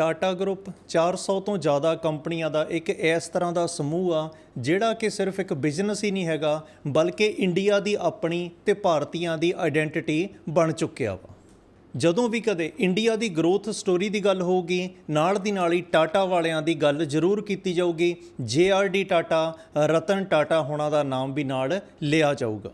Tata group 400 ਤੋਂ ਜ਼ਿਆਦਾ ਕੰਪਨੀਆਂ ਦਾ ਇੱਕ ਇਸ ਤਰ੍ਹਾਂ ਦਾ ਸਮੂਹ ਆ, ਜਿਹੜਾ ਕਿ ਸਿਰਫ ਇੱਕ ਬਿਜ਼ਨਸ ਹੀ ਨਹੀਂ ਹੈਗਾ, ਬਲਕਿ ਇੰਡੀਆ ਦੀ ਆਪਣੀ ਤੇ ਭਾਰਤੀਆਂ ਦੀ ਆਇਡੈਂਟੀਟੀ ਬਣ ਚੁੱਕਿਆ ਵਾ। ਜਦੋਂ ਵੀ ਕਦੇ ਇੰਡੀਆ ਦੀ ਗਰੋਥ ਸਟੋਰੀ ਦੀ ਗੱਲ ਹੋਊਗੀ, ਨਾਲ ਦੀ ਨਾਲ ਹੀ ਟਾਟਾ ਵਾਲਿਆਂ ਦੀ ਗੱਲ ਜ਼ਰੂਰ ਕੀਤੀ ਜਾਊਗੀ ਜੇਆਰਡੀ ਟਾਟਾ ਰਤਨ ਟਾਟਾ ਹੋਣਾ ਦਾ ਨਾਮ ਵੀ ਨਾਲ ਲਿਆ ਜਾਊਗਾ।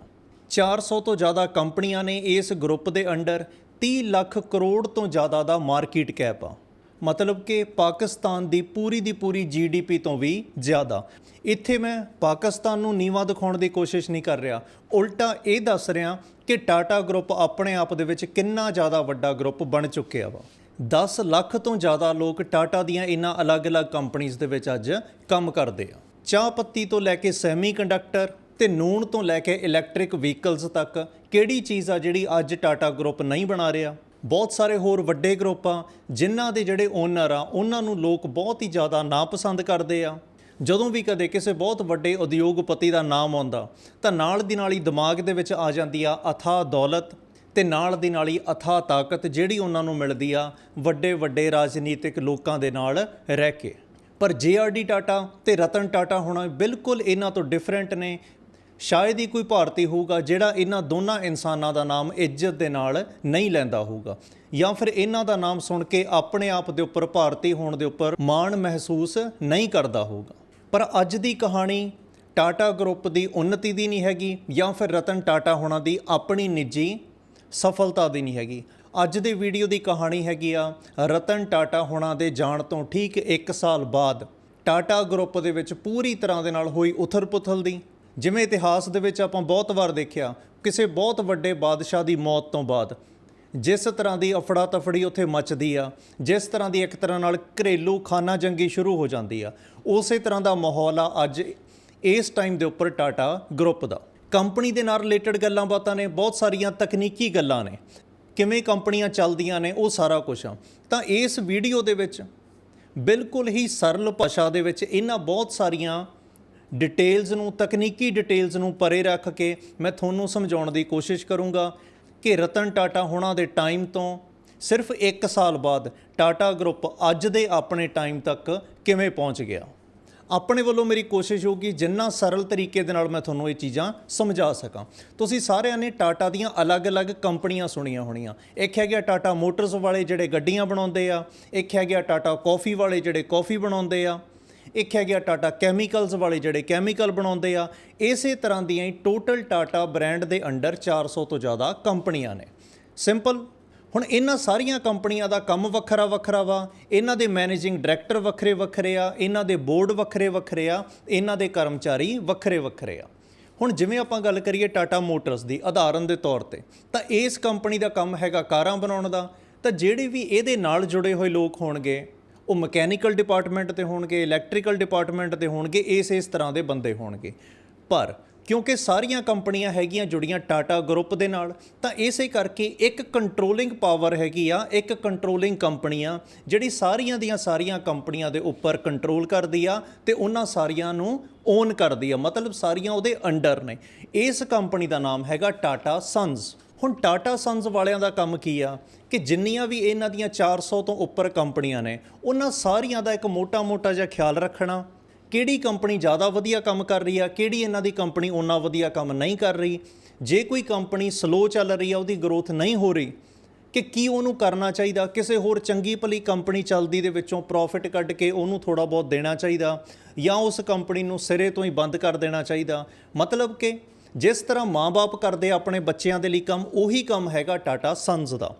400 ਤੋਂ ਜ਼ਿਆਦਾ ਕੰਪਨੀਆਂ ਨੇ ਇਸ ਗਰੁੱਪ ਦੇ ਅੰਡਰ 30 ਲੱਖ ਕਰੋੜ ਤੋਂ ਜ਼ਿਆਦਾ ਦਾ ਮਾਰਕੀਟ ਕੈਪ ਆ। ਮਤਲਬ ਕਿ ਪਾਕਿਸਤਾਨ ਦੀ ਪੂਰੀ ਦੀ ਪੂਰੀ ਜੀਡੀਪੀ ਤੋਂ ਵੀ ਜ਼ਿਆਦਾ। ਇੱਥੇ ਮੈਂ ਪਾਕਿਸਤਾਨ ਨੂੰ ਨੀਵਾ ਦਿਖਾਉਣ ਦੀ ਕੋਸ਼ਿਸ਼ ਨਹੀਂ ਕਰ ਰਿਹਾ। ਉਲਟਾ ਇਹ ਦੱਸ ਰਿਹਾ ਕਿ ਟਾਟਾ ਗਰੁੱਪ ਆਪਣੇ ਆਪ ਦੇ ਵਿੱਚ ਕਿੰਨਾ ਜ਼ਿਆਦਾ ਵੱਡਾ ਗਰੁੱਪ ਬਣ ਚੁੱਕਿਆ ਵਾ। 10 ਲੱਖ ਤੋਂ ਜ਼ਿਆਦਾ ਲੋਕ ਟਾਟਾ ਦੀਆਂ ਇਹਨਾਂ ਅਲੱਗ-ਅਲੱਗ ਕੰਪਨੀਆਂ ਦੇ ਵਿੱਚ ਅੱਜ ਕੰਮ ਕਰਦੇ ਆ। ਚਾਹ ਪੱਤੀ ਤੋਂ ਲੈ ਕੇ ਸੈਮੀ ਕੰਡਕਟਰ ਤੇ ਨੂਣ ਤੋਂ ਲੈ ਕੇ ਇਲੈਕਟ੍ਰਿਕ ਵਹੀਕਲਸ ਤੱਕ ਕਿਹੜੀ ਚੀਜ਼ ਆ ਜਿਹੜੀ ਅੱਜ ਟਾਟਾ ਗਰੁੱਪ ਨਹੀਂ ਬਣਾ ਰਿਹਾ? ਬਹੁਤ ਸਾਰੇ ਹੋਰ ਵੱਡੇ ਗਰੁੱਪ ਆ, ਜਿਨ੍ਹਾਂ ਦੇ ਜਿਹੜੇ ਓਨਰ ਆ, ਉਹਨਾਂ ਨੂੰ ਲੋਕ ਬਹੁਤ ਹੀ ਜ਼ਿਆਦਾ ਨਾਪਸੰਦ ਕਰਦੇ ਆ। ਜਦੋਂ ਵੀ ਕਦੇ ਕਿਸੇ ਬਹੁਤ ਵੱਡੇ ਉਦਯੋਗਪਤੀ ਦਾ ਨਾਮ ਆਉਂਦਾ, ਤਾਂ ਨਾਲ ਦੀ ਨਾਲ ਹੀ ਦਿਮਾਗ ਦੇ ਵਿੱਚ ਆ ਜਾਂਦੀ ਆ ਅਥਾ ਦੌਲਤ ਤੇ ਨਾਲ ਦੀ ਨਾਲ ਹੀ ਅਥਾ ਤਾਕਤ ਜਿਹੜੀ ਉਹਨਾਂ ਨੂੰ ਮਿਲਦੀ ਆ ਵੱਡੇ ਵੱਡੇ ਰਾਜਨੀਤਿਕ ਲੋਕਾਂ ਦੇ ਨਾਲ ਰਹਿ ਕੇ। ਪਰ ਜੇਆਰਡੀ ਟਾਟਾ ਤੇ ਰਤਨ ਟਾਟਾ ਹੋਣਾ ਬਿਲਕੁਲ ਇਹਨਾਂ ਤੋਂ ਡਿਫਰੈਂਟ ਨੇ ਸ਼ਾਇਦ ਹੀ ਕੋਈ ਭਾਰਤੀ ਹੋਊਗਾ ਜਿਹੜਾ ਇਹਨਾਂ ਦੋਨਾਂ ਇਨਸਾਨਾਂ ਦਾ ਨਾਮ ਇੱਜ਼ਤ ਦੇ ਨਾਲ ਨਹੀਂ ਲੈਂਦਾ ਹੋਊਗਾ। ਜਾਂ ਫਿਰ ਇਹਨਾਂ ਦਾ ਨਾਮ ਸੁਣ ਕੇ ਆਪਣੇ ਆਪ ਦੇ ਉੱਪਰ ਭਾਰਤੀ ਹੋਣ ਦੇ ਉੱਪਰ ਮਾਣ ਮਹਿਸੂਸ ਨਹੀਂ ਕਰਦਾ ਹੋਊਗਾ। ਪਰ ਅੱਜ ਦੀ ਕਹਾਣੀ ਟਾਟਾ ਗਰੁੱਪ ਦੀ ਉન્નਤੀ ਦੀ ਨਹੀਂ ਹੈਗੀ ਜਾਂ ਫਿਰ ਰਤਨ ਟਾਟਾ ਹੋਣਾ ਦੀ ਆਪਣੀ ਨਿੱਜੀ ਸਫਲਤਾ ਦੀ ਨਹੀਂ ਹੈਗੀ। ਅੱਜ ਦੇ ਵੀਡੀਓ ਦੀ ਕਹਾਣੀ ਹੈਗੀ ਆ ਰਤਨ ਟਾਟਾ ਹੋਣਾ ਦੇ ਜਾਣ ਤੋਂ ਠੀਕ 1 ਸਾਲ ਬਾਅਦ ਟਾਟਾ ਗਰੁੱਪ ਦੇ ਵਿੱਚ ਪੂਰੀ ਤਰ੍ਹਾਂ ਦੇ ਨਾਲ ਹੋਈ ਉਥਲ-ਪੁਥਲ ਦੀ ਜਿਵੇਂ ਇਤਿਹਾਸ ਦੇ ਵਿੱਚ ਆਪਾਂ ਬਹੁਤ ਵਾਰ ਦੇਖਿਆ ਕਿਸੇ ਬਹੁਤ ਵੱਡੇ ਬਾਦਸ਼ਾਹ ਦੀ ਮੌਤ ਤੋਂ ਬਾਅਦ, ਜਿਸ ਤਰ੍ਹਾਂ ਦੀ ਅਫੜਾ ਤਫੜੀ ਉੱਥੇ ਮੱਚਦੀ ਆ, ਜਿਸ ਤਰ੍ਹਾਂ ਦੀ ਇੱਕ ਤਰ੍ਹਾਂ ਨਾਲ ਘਰੇਲੂ ਖਾਨਾ ਜੰਗੀ ਸ਼ੁਰੂ ਹੋ ਜਾਂਦੀ ਆ, ਉਸੇ ਤਰ੍ਹਾਂ ਦਾ ਮਾਹੌਲ ਆ ਅੱਜ ਇਸ ਟਾਈਮ ਦੇ ਉੱਪਰ ਟਾਟਾ ਗਰੁੱਪ ਦਾ। ਕੰਪਨੀ ਦੇ ਨਾਲ ਰਿਲੇਟਡ ਗੱਲਾਂ ਬਾਤਾਂ ਨੇ, ਬਹੁਤ ਸਾਰੀਆਂ ਤਕਨੀਕੀ ਗੱਲਾਂ ਨੇ, ਕਿਵੇਂ ਕੰਪਨੀਆਂ ਚੱਲਦੀਆਂ ਨੇ, ਉਹ ਸਾਰਾ ਕੁਝ ਆ। ਤਾਂ ਇਸ ਵੀਡੀਓ ਦੇ ਵਿੱਚ ਬਿਲਕੁਲ ਹੀ ਸਰਲ ਭਾਸ਼ਾ ਦੇ ਵਿੱਚ ਇਹਨਾਂ ਬਹੁਤ ਸਾਰੀਆਂ ਡਿਟੇਲਸ ਨੂੰ, ਤਕਨੀਕੀ ਡਿਟੇਲਸ ਨੂੰ ਪਰੇ ਰੱਖ ਕੇ ਮੈਂ ਤੁਹਾਨੂੰ ਸਮਝਾਉਣ ਦੀ ਕੋਸ਼ਿਸ਼ ਕਰੂੰਗਾ ਕਿ ਰਤਨ ਟਾਟਾ ਹੋਣਾ ਦੇ ਟਾਈਮ ਤੋਂ ਸਿਰਫ 1 ਸਾਲ ਬਾਅਦ ਟਾਟਾ ਗਰੁੱਪ ਅੱਜ ਦੇ ਆਪਣੇ ਟਾਈਮ ਤੱਕ ਕਿਵੇਂ ਪਹੁੰਚ ਗਿਆ। ਆਪਣੇ ਵੱਲੋਂ ਮੇਰੀ ਕੋਸ਼ਿਸ਼ ਹੋਊਗੀ ਜਿੰਨਾ ਸਰਲ ਤਰੀਕੇ ਦੇ ਨਾਲ ਮੈਂ ਤੁਹਾਨੂੰ ਇਹ ਚੀਜ਼ਾਂ ਸਮਝਾ ਸਕਾਂ। ਤੁਸੀਂ ਸਾਰਿਆਂ ਨੇ ਟਾਟਾ ਦੀਆਂ ਅਲੱਗ-ਅਲੱਗ ਕੰਪਨੀਆਂ ਸੁਣੀਆਂ ਹੋਣੀਆਂ। ਇੱਕ ਹੈਗਾ ਟਾਟਾ ਮੋਟਰਸ ਵਾਲੇ ਜਿਹੜੇ ਗੱਡੀਆਂ ਬਣਾਉਂਦੇ ਆ, ਇੱਕ ਹੈਗਾ ਟਾਟਾ ਕਾਫੀ ਵਾਲੇ ਜਿਹੜੇ ਕਾਫੀ ਬਣਾਉਂਦੇ ਆ। ਇੱਕ ਹੈਗਾ ਟਾਟਾ ਕੈਮੀਕਲਸ ਵਾਲੇ ਜਿਹੜੇ ਕੈਮੀਕਲ ਬਣਾਉਂਦੇ ਆ, ਇਸੇ ਤਰ੍ਹਾਂ ਦੀਆਂ ਹੀ ਟੋਟਲ ਟਾਟਾ ਬ੍ਰਾਂਡ ਦੇ ਅੰਡਰ 400 ਤੋਂ ਜ਼ਿਆਦਾ ਕੰਪਨੀਆਂ ਨੇ। ਸਿੰਪਲ, ਹੁਣ ਇਹਨਾਂ ਸਾਰੀਆਂ ਕੰਪਨੀਆਂ ਦਾ ਕੰਮ ਵੱਖਰਾ ਵੱਖਰਾ ਵਾ, ਇਹਨਾਂ ਦੇ ਮੈਨੇਜਿੰਗ ਡਾਇਰੈਕਟਰ ਵੱਖਰੇ ਵੱਖਰੇ ਆ, ਇਹਨਾਂ ਦੇ ਬੋਰਡ ਵੱਖਰੇ ਵੱਖਰੇ ਆ, ਇਹਨਾਂ ਦੇ ਕਰਮਚਾਰੀ ਵੱਖਰੇ ਵੱਖਰੇ ਆ। ਹੁਣ ਜਿਵੇਂ ਆਪਾਂ ਗੱਲ ਕਰੀਏ ਟਾਟਾ ਮੋਟਰਸ ਦੀ ਉਦਾਹਰਨ ਦੇ ਤੌਰ ਤੇ, ਤਾਂ ਇਸ ਕੰਪਨੀ ਦਾ ਕੰਮ ਹੈਗਾ ਕਾਰਾਂ ਬਣਾਉਣ ਦਾ, ਤਾਂ ਜਿਹੜੇ ਵੀ ਇਹਦੇ ਨਾਲ ਜੁੜੇ ਹੋਏ ਲੋਕ ਹੋਣਗੇ ਉਹ ਮਕੈਨੀਕਲ ਡਿਪਾਰਟਮੈਂਟ ਤੇ ਹੋਣਗੇ, ਇਲੈਕਟ੍ਰੀਕਲ ਡਿਪਾਰਟਮੈਂਟ ਤੇ ਹੋਣਗੇ, ਇਸ ਇਸ ਤਰ੍ਹਾਂ ਦੇ ਬੰਦੇ ਹੋਣਗੇ। ਪਰ ਕਿਉਂਕਿ ਸਾਰੀਆਂ ਕੰਪਨੀਆਂ ਹੈਗੀਆਂ ਜੁੜੀਆਂ ਟਾਟਾ ਗਰੁੱਪ ਦੇ ਨਾਲ, ਤਾਂ ਇਸੇ ਕਰਕੇ ਇੱਕ ਕੰਟਰੋਲਿੰਗ ਪਾਵਰ ਹੈਗੀ ਆ, ਇੱਕ ਕੰਟਰੋਲਿੰਗ ਕੰਪਨੀ ਆ, ਜਿਹੜੀ ਸਾਰੀਆਂ ਦੀਆਂ ਸਾਰੀਆਂ ਕੰਪਨੀਆਂ ਦੇ ਉੱਪਰ ਕੰਟਰੋਲ ਕਰਦੀ ਆ ਤੇ ਉਹਨਾਂ ਸਾਰੀਆਂ ਨੂੰ ਓਨ ਕਰਦੀ ਆ। ਮਤਲਬ ਸਾਰੀਆਂ ਉਹਦੇ ਅੰਡਰ ਨੇ। ਇਸ ਕੰਪਨੀ ਦਾ ਨਾਮ ਹੈਗਾ ਟਾਟਾ ਸਨਜ਼। ਹੁਣ ਟਾਟਾ ਸਨਜ਼ ਵਾਲਿਆਂ ਦਾ ਕੰਮ ਕੀ ਆ? ਕਿ ਜਿੰਨੀਆਂ ਵੀ ਇਹਨਾਂ ਦੀਆਂ 400 ਤੋਂ ਉੱਪਰ ਕੰਪਨੀਆਂ ਨੇ, ਉਹਨਾਂ ਸਾਰੀਆਂ ਦਾ ਇੱਕ ਮੋਟਾ-ਮੋਟਾ ਜਿਹਾ ਖਿਆਲ ਰੱਖਣਾ। ਕਿਹੜੀ ਕੰਪਨੀ ਜ਼ਿਆਦਾ ਵਧੀਆ ਕੰਮ ਕਰ ਰਹੀ ਆ? ਕਿਹੜੀ ਇਹਨਾਂ ਦੀ ਕੰਪਨੀ ਉਹਨਾਂ ਵਧੀਆ ਕੰਮ ਨਹੀਂ ਕਰ ਰਹੀ? ਜੇ ਕੋਈ ਕੰਪਨੀ ਸਲੋ ਚੱਲ ਰਹੀ ਆ, ਉਹਦੀ ਗਰੋਥ ਨਹੀਂ ਹੋ ਰਹੀ, ਕਿ ਕੀ ਉਹਨੂੰ ਕਰਨਾ ਚਾਹੀਦਾ? ਕਿਸੇ ਹੋਰ ਚੰਗੀ ਭਲੀ ਕੰਪਨੀ ਚੱਲਦੀ ਦੇ ਵਿੱਚੋਂ ਪ੍ਰੋਫਿਟ ਕੱਢ ਕੇ ਉਹਨੂੰ ਥੋੜਾ ਬਹੁਤ ਦੇਣਾ ਚਾਹੀਦਾ ਜਾਂ ਉਸ ਕੰਪਨੀ ਨੂੰ ਸਿਰੇ ਤੋਂ ਹੀ ਬੰਦ ਕਰ ਦੇਣਾ ਚਾਹੀਦਾ? ਮਤਲਬ ਕਿ ਜਿਸ ਤਰ੍ਹਾਂ ਮਾਪੇ ਕਰਦੇ ਆਪਣੇ ਬੱਚਿਆਂ ਦੇ ਲਈ ਕੰਮ, ਉਹੀ ਕੰਮ ਹੈਗਾ ਟਾਟਾ ਸਨਜ਼ ਦਾ।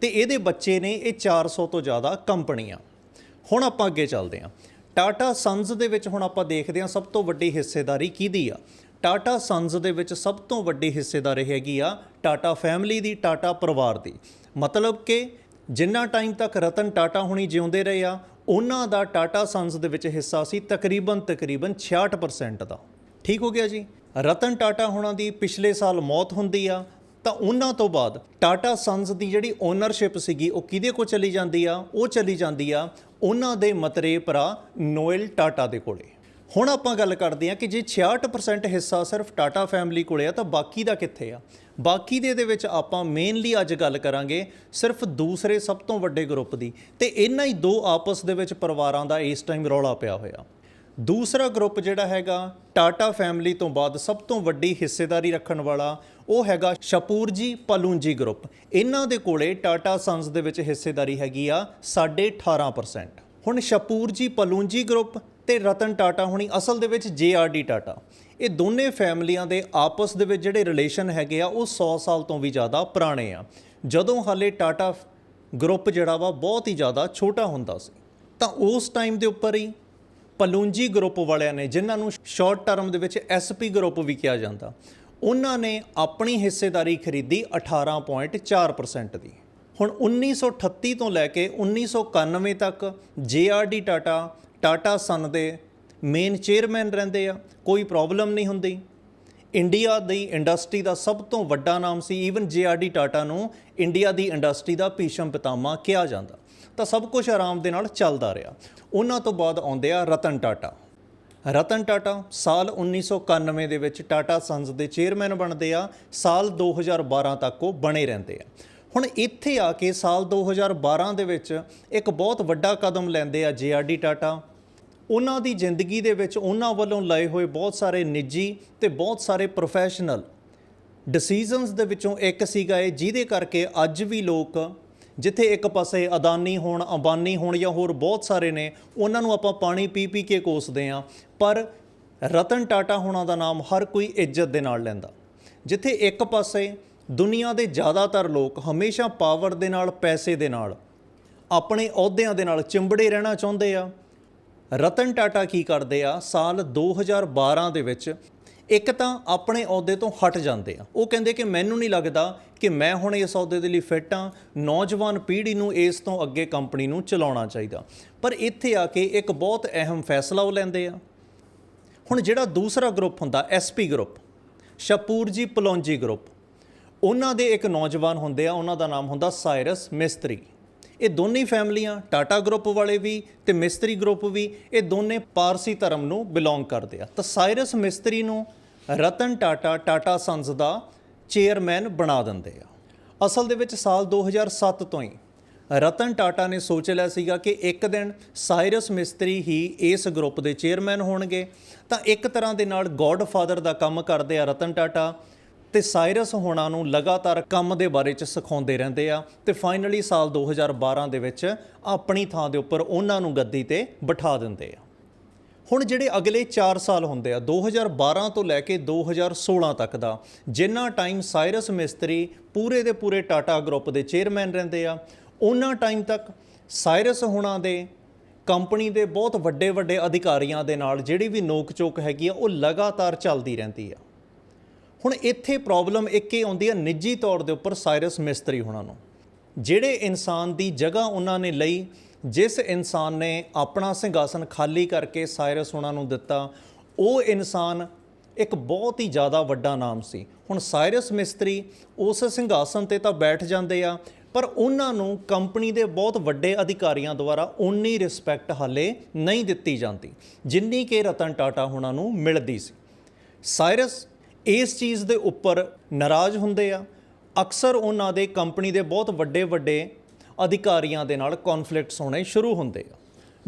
ਤੇ ਇਹਦੇ ਬੱਚੇ ਨੇ ਇਹ 400 ਤੋਂ ਜ਼ਿਆਦਾ ਕੰਪਨੀਆਂ। ਹੁਣ ਆਪਾਂ ਅੱਗੇ ਚੱਲਦੇ ਹਾਂ। ਟਾਟਾ ਸਨਜ਼ ਦੇ ਵਿੱਚ ਹੁਣ ਆਪਾਂ ਦੇਖਦੇ ਹਾਂ ਸਭ ਤੋਂ ਵੱਡੀ ਹਿੱਸੇਦਾਰੀ ਕਿਹਦੀ ਆ? ਟਾਟਾ ਸਨਜ਼ ਦੇ ਵਿੱਚ ਸਭ ਤੋਂ ਵੱਡੀ ਹਿੱਸੇਦਾਰੀ ਹੈਗੀ ਆ ਟਾਟਾ ਫੈਮਿਲੀ ਦੀ, ਟਾਟਾ ਪਰਿਵਾਰ ਦੀ। ਮਤਲਬ ਕਿ ਜਿੰਨਾ ਟਾਈਮ ਤੱਕ ਰਤਨ ਟਾਟਾ ਹੁਣੀ ਜਿਉਂਦੇ ਰਹੇ ਆ, ਉਹਨਾਂ ਦਾ ਟਾਟਾ ਸਨਜ਼ ਦੇ ਵਿੱਚ ਹਿੱਸਾ ਸੀ ਤਕਰੀਬਨ ਤਕਰੀਬਨ 66% ਦਾ। ਠੀਕ ਹੋ ਗਿਆ ਜੀ? ਰਤਨ ਟਾਟਾ ਹੋਣਾ ਦੀ ਪਿਛਲੇ ਸਾਲ ਮੌਤ ਹੁੰਦੀ ਆ, ਤਾਂ ਉਹਨਾਂ ਤੋਂ ਬਾਅਦ ਟਾਟਾ ਸਨਜ਼ ਦੀ ਜਿਹੜੀ ਓਨਰਸ਼ਿਪ ਸੀਗੀ, ਉਹ ਕਿਹਦੇ ਕੋਲ ਚਲੀ ਜਾਂਦੀ ਆ? ਉਹ ਚਲੀ ਜਾਂਦੀ ਆ ਉਹਨਾਂ ਦੇ ਮਤਰੇ ਭਰਾ ਨੋਇਲ ਟਾਟਾ ਦੇ ਕੋਲੇ। ਹੁਣ ਆਪਾਂ ਗੱਲ ਕਰਦੇ ਹਾਂ ਕਿ ਜੇ 66% ਹਿੱਸਾ ਸਿਰਫ ਟਾਟਾ ਫੈਮਿਲੀ ਕੋਲੇ ਆ, ਤਾਂ ਬਾਕੀ ਦਾ ਕਿੱਥੇ ਆ? ਬਾਕੀ ਦੇ ਦੇ ਵਿੱਚ ਆਪਾਂ ਮੇਨਲੀ ਅੱਜ ਗੱਲ ਕਰਾਂਗੇ ਸਿਰਫ ਦੂਸਰੇ ਸਭ ਤੋਂ ਵੱਡੇ ਗਰੁੱਪ ਦੀ। ਤੇ ਇਹਨਾਂ ਹੀ ਦੋ ਆਪਸ ਦੇ ਵਿੱਚ ਪਰਿਵਾਰਾਂ ਦਾ ਇਸ ਟਾਈਮ ਰੌਲਾ ਪਿਆ ਹੋਇਆ। ਦੂਸਰਾ ਗਰੁੱਪ ਜਿਹੜਾ ਹੈਗਾ ਟਾਟਾ ਫੈਮਿਲੀ ਤੋਂ ਬਾਅਦ ਸਭ ਤੋਂ ਵੱਡੀ ਹਿੱਸੇਦਾਰੀ ਰੱਖਣ ਵਾਲਾ ਉਹ ਹੈਗਾ ਸ਼ਪੂਰਜੀ ਪਲੂੰਜੀ ਗਰੁੱਪ। ਇਹਨਾਂ ਦੇ ਕੋਲੇ ਟਾਟਾ ਸੰਸ ਦੇ ਵਿੱਚ ਹਿੱਸੇਦਾਰੀ ਹੈਗੀ ਆ 18% ਹੁਣ ਸ਼ਪੂਰਜੀ ਪਲੂੰਜੀ ਗਰੁੱਪ ਤੇ ਰਤਨ ਟਾਟਾ ਹੁਣੀ ਅਸਲ ਦੇ ਵਿੱਚ ਜੇਆਰਡੀ ਟਾਟਾ। ਇਹ ਦੋਨੇ ਫੈਮਲੀਆਂ ਦੇ ਆਪਸ ਦੇ ਵਿੱਚ ਜਿਹੜੇ ਰਿਲੇਸ਼ਨ ਹੈਗੇ ਆ, ਉਹ 100 ਸਾਲ ਤੋਂ ਵੀ ਜ਼ਿਆਦਾ ਪੁਰਾਣੇ ਆ। ਜਦੋਂ ਹਾਲੇ ਟਾਟਾ ਗਰੁੱਪ ਜਿਹੜਾ ਵਾ ਬਹੁਤ ਹੀ ਜ਼ਿਆਦਾ ਛੋਟਾ ਹੁੰਦਾ ਸੀ। ਤਾਂ ਉਸ ਟਾਈਮ ਦੇ ਉੱਪਰ ਹੀ ਪਲੂੰਜੀ ਗਰੁੱਪ ਵਾਲਿਆਂ ਨੇ, ਜਿਨ੍ਹਾਂ ਨੂੰ ਸ਼ਾਰਟ ਟਰਮ ਦੇ ਵਿੱਚ ਐਸਪੀ ਗਰੁੱਪ ਵੀ ਕਿਹਾ ਜਾਂਦਾ, ਉਹਨਾਂ ਨੇ ਆਪਣੀ ਹਿੱਸੇਦਾਰੀ ਖਰੀਦੀ 18.4% ਦੀ। ਹੁਣ 1938 ਤੋਂ ਲੈ ਕੇ 1991 ਤੱਕ ਜੇਆਰਡੀ ਟਾਟਾ ਟਾਟਾ ਸਨ ਦੇ ਮੇਨ ਚੇਅਰਮੈਨ ਰਹਿੰਦੇ ਆ, ਕੋਈ ਪ੍ਰੋਬਲਮ ਨਹੀਂ ਹੁੰਦੀ। ਇੰਡੀਆ ਦੀ ਇੰਡਸਟਰੀ ਦਾ ਸਭ ਤੋਂ ਵੱਡਾ ਨਾਮ ਸੀ ਈਵਨ ਜੇਆਰਡੀ ਟਾਟਾ ਨੂੰ ਇੰਡੀਆ ਦੀ ਇੰਡਸਟਰੀ ਦਾ ਭੀਸ਼ਮ ਪਿਤਾਮਾ ਕਿਹਾ ਜਾਂਦਾ। ਤਾਂ ਸਭ ਕੁਝ ਆਰਾਮ ਦੇ ਨਾਲ ਚੱਲਦਾ ਰਿਹਾ। ਉਹਨਾਂ ਤੋਂ ਬਾਅਦ ਆਉਂਦੇ ਆ ਰਤਨ ਟਾਟਾ। ਰਤਨ ਟਾਟਾ ਸਾਲ 1991 ਦੇ ਵਿੱਚ ਟਾਟਾ ਸੰਸ ਦੇ ਚੇਅਰਮੈਨ ਬਣਦੇ ਆ, ਸਾਲ 2012 ਤੱਕ ਉਹ ਬਣੇ ਰਹਿੰਦੇ ਆ। ਹੁਣ ਇੱਥੇ ਆ ਕੇ ਸਾਲ 2012 ਦੇ ਵਿੱਚ ਇੱਕ ਬਹੁਤ ਵੱਡਾ ਕਦਮ ਲੈਂਦੇ ਆ ਜੇਆਰਡੀ ਟਾਟਾ। ਉਹਨਾਂ ਦੀ ਜ਼ਿੰਦਗੀ ਦੇ ਵਿੱਚ ਉਹਨਾਂ ਵੱਲੋਂ ਲਏ ਹੋਏ ਬਹੁਤ ਸਾਰੇ ਨਿੱਜੀ ਤੇ ਬਹੁਤ ਸਾਰੇ ਪ੍ਰੋਫੈਸ਼ਨਲ ਡਿਸੀਜਨਸ ਦੇ ਵਿੱਚੋਂ ਇੱਕ ਸੀਗਾ ਇਹ, ਜਿਹਦੇ ਕਰਕੇ ਅੱਜ ਵੀ ਲੋਕ ਜਿੱਥੇ ਇੱਕ ਪਾਸੇ ਅਦਾਨੀ ਹੋਣ, ਅੰਬਾਨੀ ਹੋਣ ਜਾਂ ਹੋਰ ਬਹੁਤ ਸਾਰੇ ਨੇ, ਉਹਨਾਂ ਨੂੰ ਆਪਾਂ ਪਾਣੀ ਪੀ ਪੀ ਕੇ ਕੋਸਦੇ ਆ ਪਰ ਰਤਨ ਟਾਟਾ ਹੋਣਾ ਦਾ ਨਾਮ ਹਰ ਕੋਈ ਇੱਜ਼ਤ ਦੇ ਨਾਲ ਲੈਂਦਾ। ਜਿੱਥੇ ਇੱਕ ਪਾਸੇ ਦੁਨੀਆ ਦੇ ਜ਼ਿਆਦਾਤਰ ਲੋਕ ਹਮੇਸ਼ਾ ਪਾਵਰ ਦੇ ਨਾਲ, ਪੈਸੇ ਦੇ ਨਾਲ, ਆਪਣੇ ਅਹੁਦਿਆਂ ਦੇ ਨਾਲ ਚਿੰਬੜੇ ਰਹਿਣਾ ਚਾਹੁੰਦੇ ਆ। ਰਤਨ ਟਾਟਾ ਕੀ ਕਰਦੇ ਆ? ਸਾਲ 2012 ਦੇ ਵਿੱਚ ਇੱਕ ਤਾਂ ਆਪਣੇ ਅਹੁਦੇ ਤੋਂ ਹਟ ਜਾਂਦੇ ਆ। ਉਹ ਕਹਿੰਦੇ ਕਿ ਮੈਨੂੰ ਨਹੀਂ ਲੱਗਦਾ ਕਿ ਮੈਂ ਹੁਣ ਇਸ ਅਹੁਦੇ ਦੇ ਲਈ ਫਿੱਟ ਆ। ਨੌਜਵਾਨ ਪੀੜ੍ਹੀ ਨੂੰ ਇਸ ਤੋਂ ਅੱਗੇ ਕੰਪਨੀ ਨੂੰ ਚਲਾਉਣਾ ਚਾਹੀਦਾ। ਪਰ ਇੱਥੇ ਆ ਕੇ ਇੱਕ ਬਹੁਤ ਅਹਿਮ ਫੈਸਲਾ ਉਹ ਲੈਂਦੇ ਆ। ਹੁਣ ਜਿਹੜਾ ਦੂਸਰਾ ਗਰੁੱਪ ਹੁੰਦਾ SP group, Shapoorji Pallonji group, ਉਹਨਾਂ ਦੇ ਇੱਕ ਨੌਜਵਾਨ ਹੁੰਦੇ ਆ, ਉਹਨਾਂ ਦਾ ਨਾਮ ਹੁੰਦਾ ਸਾਇਰਸ ਮਿਸਤਰੀ। ਇਹ ਦੋਨੇ ਫੈਮਲੀਆਂ, ਟਾਟਾ ਗਰੁੱਪ ਵਾਲੇ ਵੀ ਤੇ ਮਿਸਤਰੀ ਗਰੁੱਪ ਵੀ, ਇਹ ਦੋਨੇ ਪਾਰਸੀ ਧਰਮ ਨੂੰ ਬਿਲੋਂਗ ਕਰਦੇ ਆ। ਤਾਂ ਸਾਇਰਸ ਮਿਸਤਰੀ ਨੂੰ ਰਤਨ ਟਾਟਾ ਟਾਟਾ ਸੰਸ ਦਾ ਚੇਅਰਮੈਨ ਬਣਾ ਦਿੰਦੇ ਆ। ਅਸਲ ਦੇ ਵਿੱਚ ਸਾਲ 2007 ਤੋਂ ਹੀ ਰਤਨ ਟਾਟਾ ਨੇ ਸੋਚ ਲਿਆ ਸੀਗਾ ਕਿ ਇੱਕ ਦਿਨ ਸਾਇਰਸ ਮਿਸਤਰੀ ਹੀ ਇਸ ਗਰੁੱਪ ਦੇ ਚੇਅਰਮੈਨ ਹੋਣਗੇ। ਤਾਂ ਇੱਕ ਤਰ੍ਹਾਂ ਦੇ ਨਾਲ ਗੋਡਫਾਦਰ ਦਾ ਕੰਮ ਕਰਦੇ ਆ ਰਤਨ ਟਾਟਾ। ਤੇ ਸਾਇਰਸ ਹੋਣਾ ਨੂੰ ਲਗਾਤਾਰ ਕੰਮ ਦੇ ਬਾਰੇ ਚ ਸਿਖਾਉਂਦੇ ਰਹਿੰਦੇ ਆ ਤੇ ਫਾਈਨਲੀ ਸਾਲ 2012 ਦੇ ਵਿੱਚ ਆਪਣੀ ਥਾਂ ਦੇ ਉੱਪਰ ਉਹਨਾਂ ਨੂੰ ਗੱਦੀ ਤੇ ਬਿਠਾ ਦਿੰਦੇ ਆ। ਹੁਣ ਜਿਹੜੇ ਅਗਲੇ 4 ਸਾਲ ਹੁੰਦੇ ਆ 2012 ਤੋਂ ਲੈ ਕੇ 2016 ਤੱਕ ਦਾ, ਜਿੰਨਾ ਟਾਈਮ ਸਾਇਰਸ ਮਿਸਤਰੀ ਪੂਰੇ ਦੇ ਪੂਰੇ ਟਾਟਾ ਗਰੁੱਪ ਦੇ ਚੇਅਰਮੈਨ ਰਹਿੰਦੇ ਆ, ਉਹਨਾਂ ਟਾਈਮ ਤੱਕ ਸਾਇਰਸ ਹੋਣਾ ਦੇ, ਕੰਪਨੀ ਦੇ ਬਹੁਤ ਵੱਡੇ ਵੱਡੇ ਅਧਿਕਾਰੀਆਂ ਦੇ ਨਾਲ ਜਿਹੜੀ ਵੀ ਨੋਕ ਚੋਕ ਹੈਗੀ ਆ, ਉਹ ਲਗਾਤਾਰ ਚੱਲਦੀ ਰਹਿੰਦੀ ਆ। ਹੁਣ ਇੱਥੇ ਪ੍ਰੋਬਲਮ ਇੱਕ ਹੀ ਆਉਂਦੀ ਹੈ ਨਿੱਜੀ ਤੌਰ ਦੇ ਉੱਪਰ ਸਾਇਰਸ ਮਿਸਤਰੀ ਹੋਣਾ ਨੂੰ। ਜਿਹੜੇ ਇਨਸਾਨ ਦੀ ਜਗ੍ਹਾ ਉਹਨਾਂ ਨੇ ਲਈ, ਜਿਸ ਇਨਸਾਨ ਨੇ ਆਪਣਾ ਸਿੰਘਾਸਨ ਖਾਲੀ ਕਰਕੇ ਸਾਇਰਸ ਉਹਨਾਂ ਨੂੰ ਦਿੱਤਾ, ਉਹ ਇਨਸਾਨ ਇੱਕ ਬਹੁਤ ਹੀ ਜ਼ਿਆਦਾ ਵੱਡਾ ਨਾਮ ਸੀ। ਹੁਣ ਸਾਇਰਸ ਮਿਸਤਰੀ ਉਸ ਸਿੰਘਾਸਨ ਤੇ ਤਾਂ ਬੈਠ ਜਾਂਦੇ ਆ, ਪਰ ਉਹਨਾਂ ਨੂੰ ਕੰਪਨੀ ਦੇ ਬਹੁਤ ਵੱਡੇ ਅਧਿਕਾਰੀਆਂ ਦੁਆਰਾ ਉਨੀ ਰਿਸਪੈਕਟ ਹਾਲੇ ਨਹੀਂ ਦਿੱਤੀ ਜਾਂਦੀ, ਜਿੰਨੀ ਕਿ ਰਤਨ ਟਾਟਾ ਉਹਨਾਂ ਨੂੰ ਮਿਲਦੀ ਸੀ। ਸਾਇਰਸ ਇਸ ਚੀਜ਼ ਦੇ ਉੱਪਰ ਨਾਰਾਜ਼ ਹੁੰਦੇ ਆ। ਅਕਸਰ ਉਹਨਾਂ ਦੇ ਕੰਪਨੀ ਦੇ ਬਹੁਤ ਵੱਡੇ ਵੱਡੇ ਅਧਿਕਾਰੀਆਂ ਦੇ ਨਾਲ ਕਨਫਲਿਕਟਸ ਹੋਣੇ ਸ਼ੁਰੂ ਹੁੰਦੇ ਆ।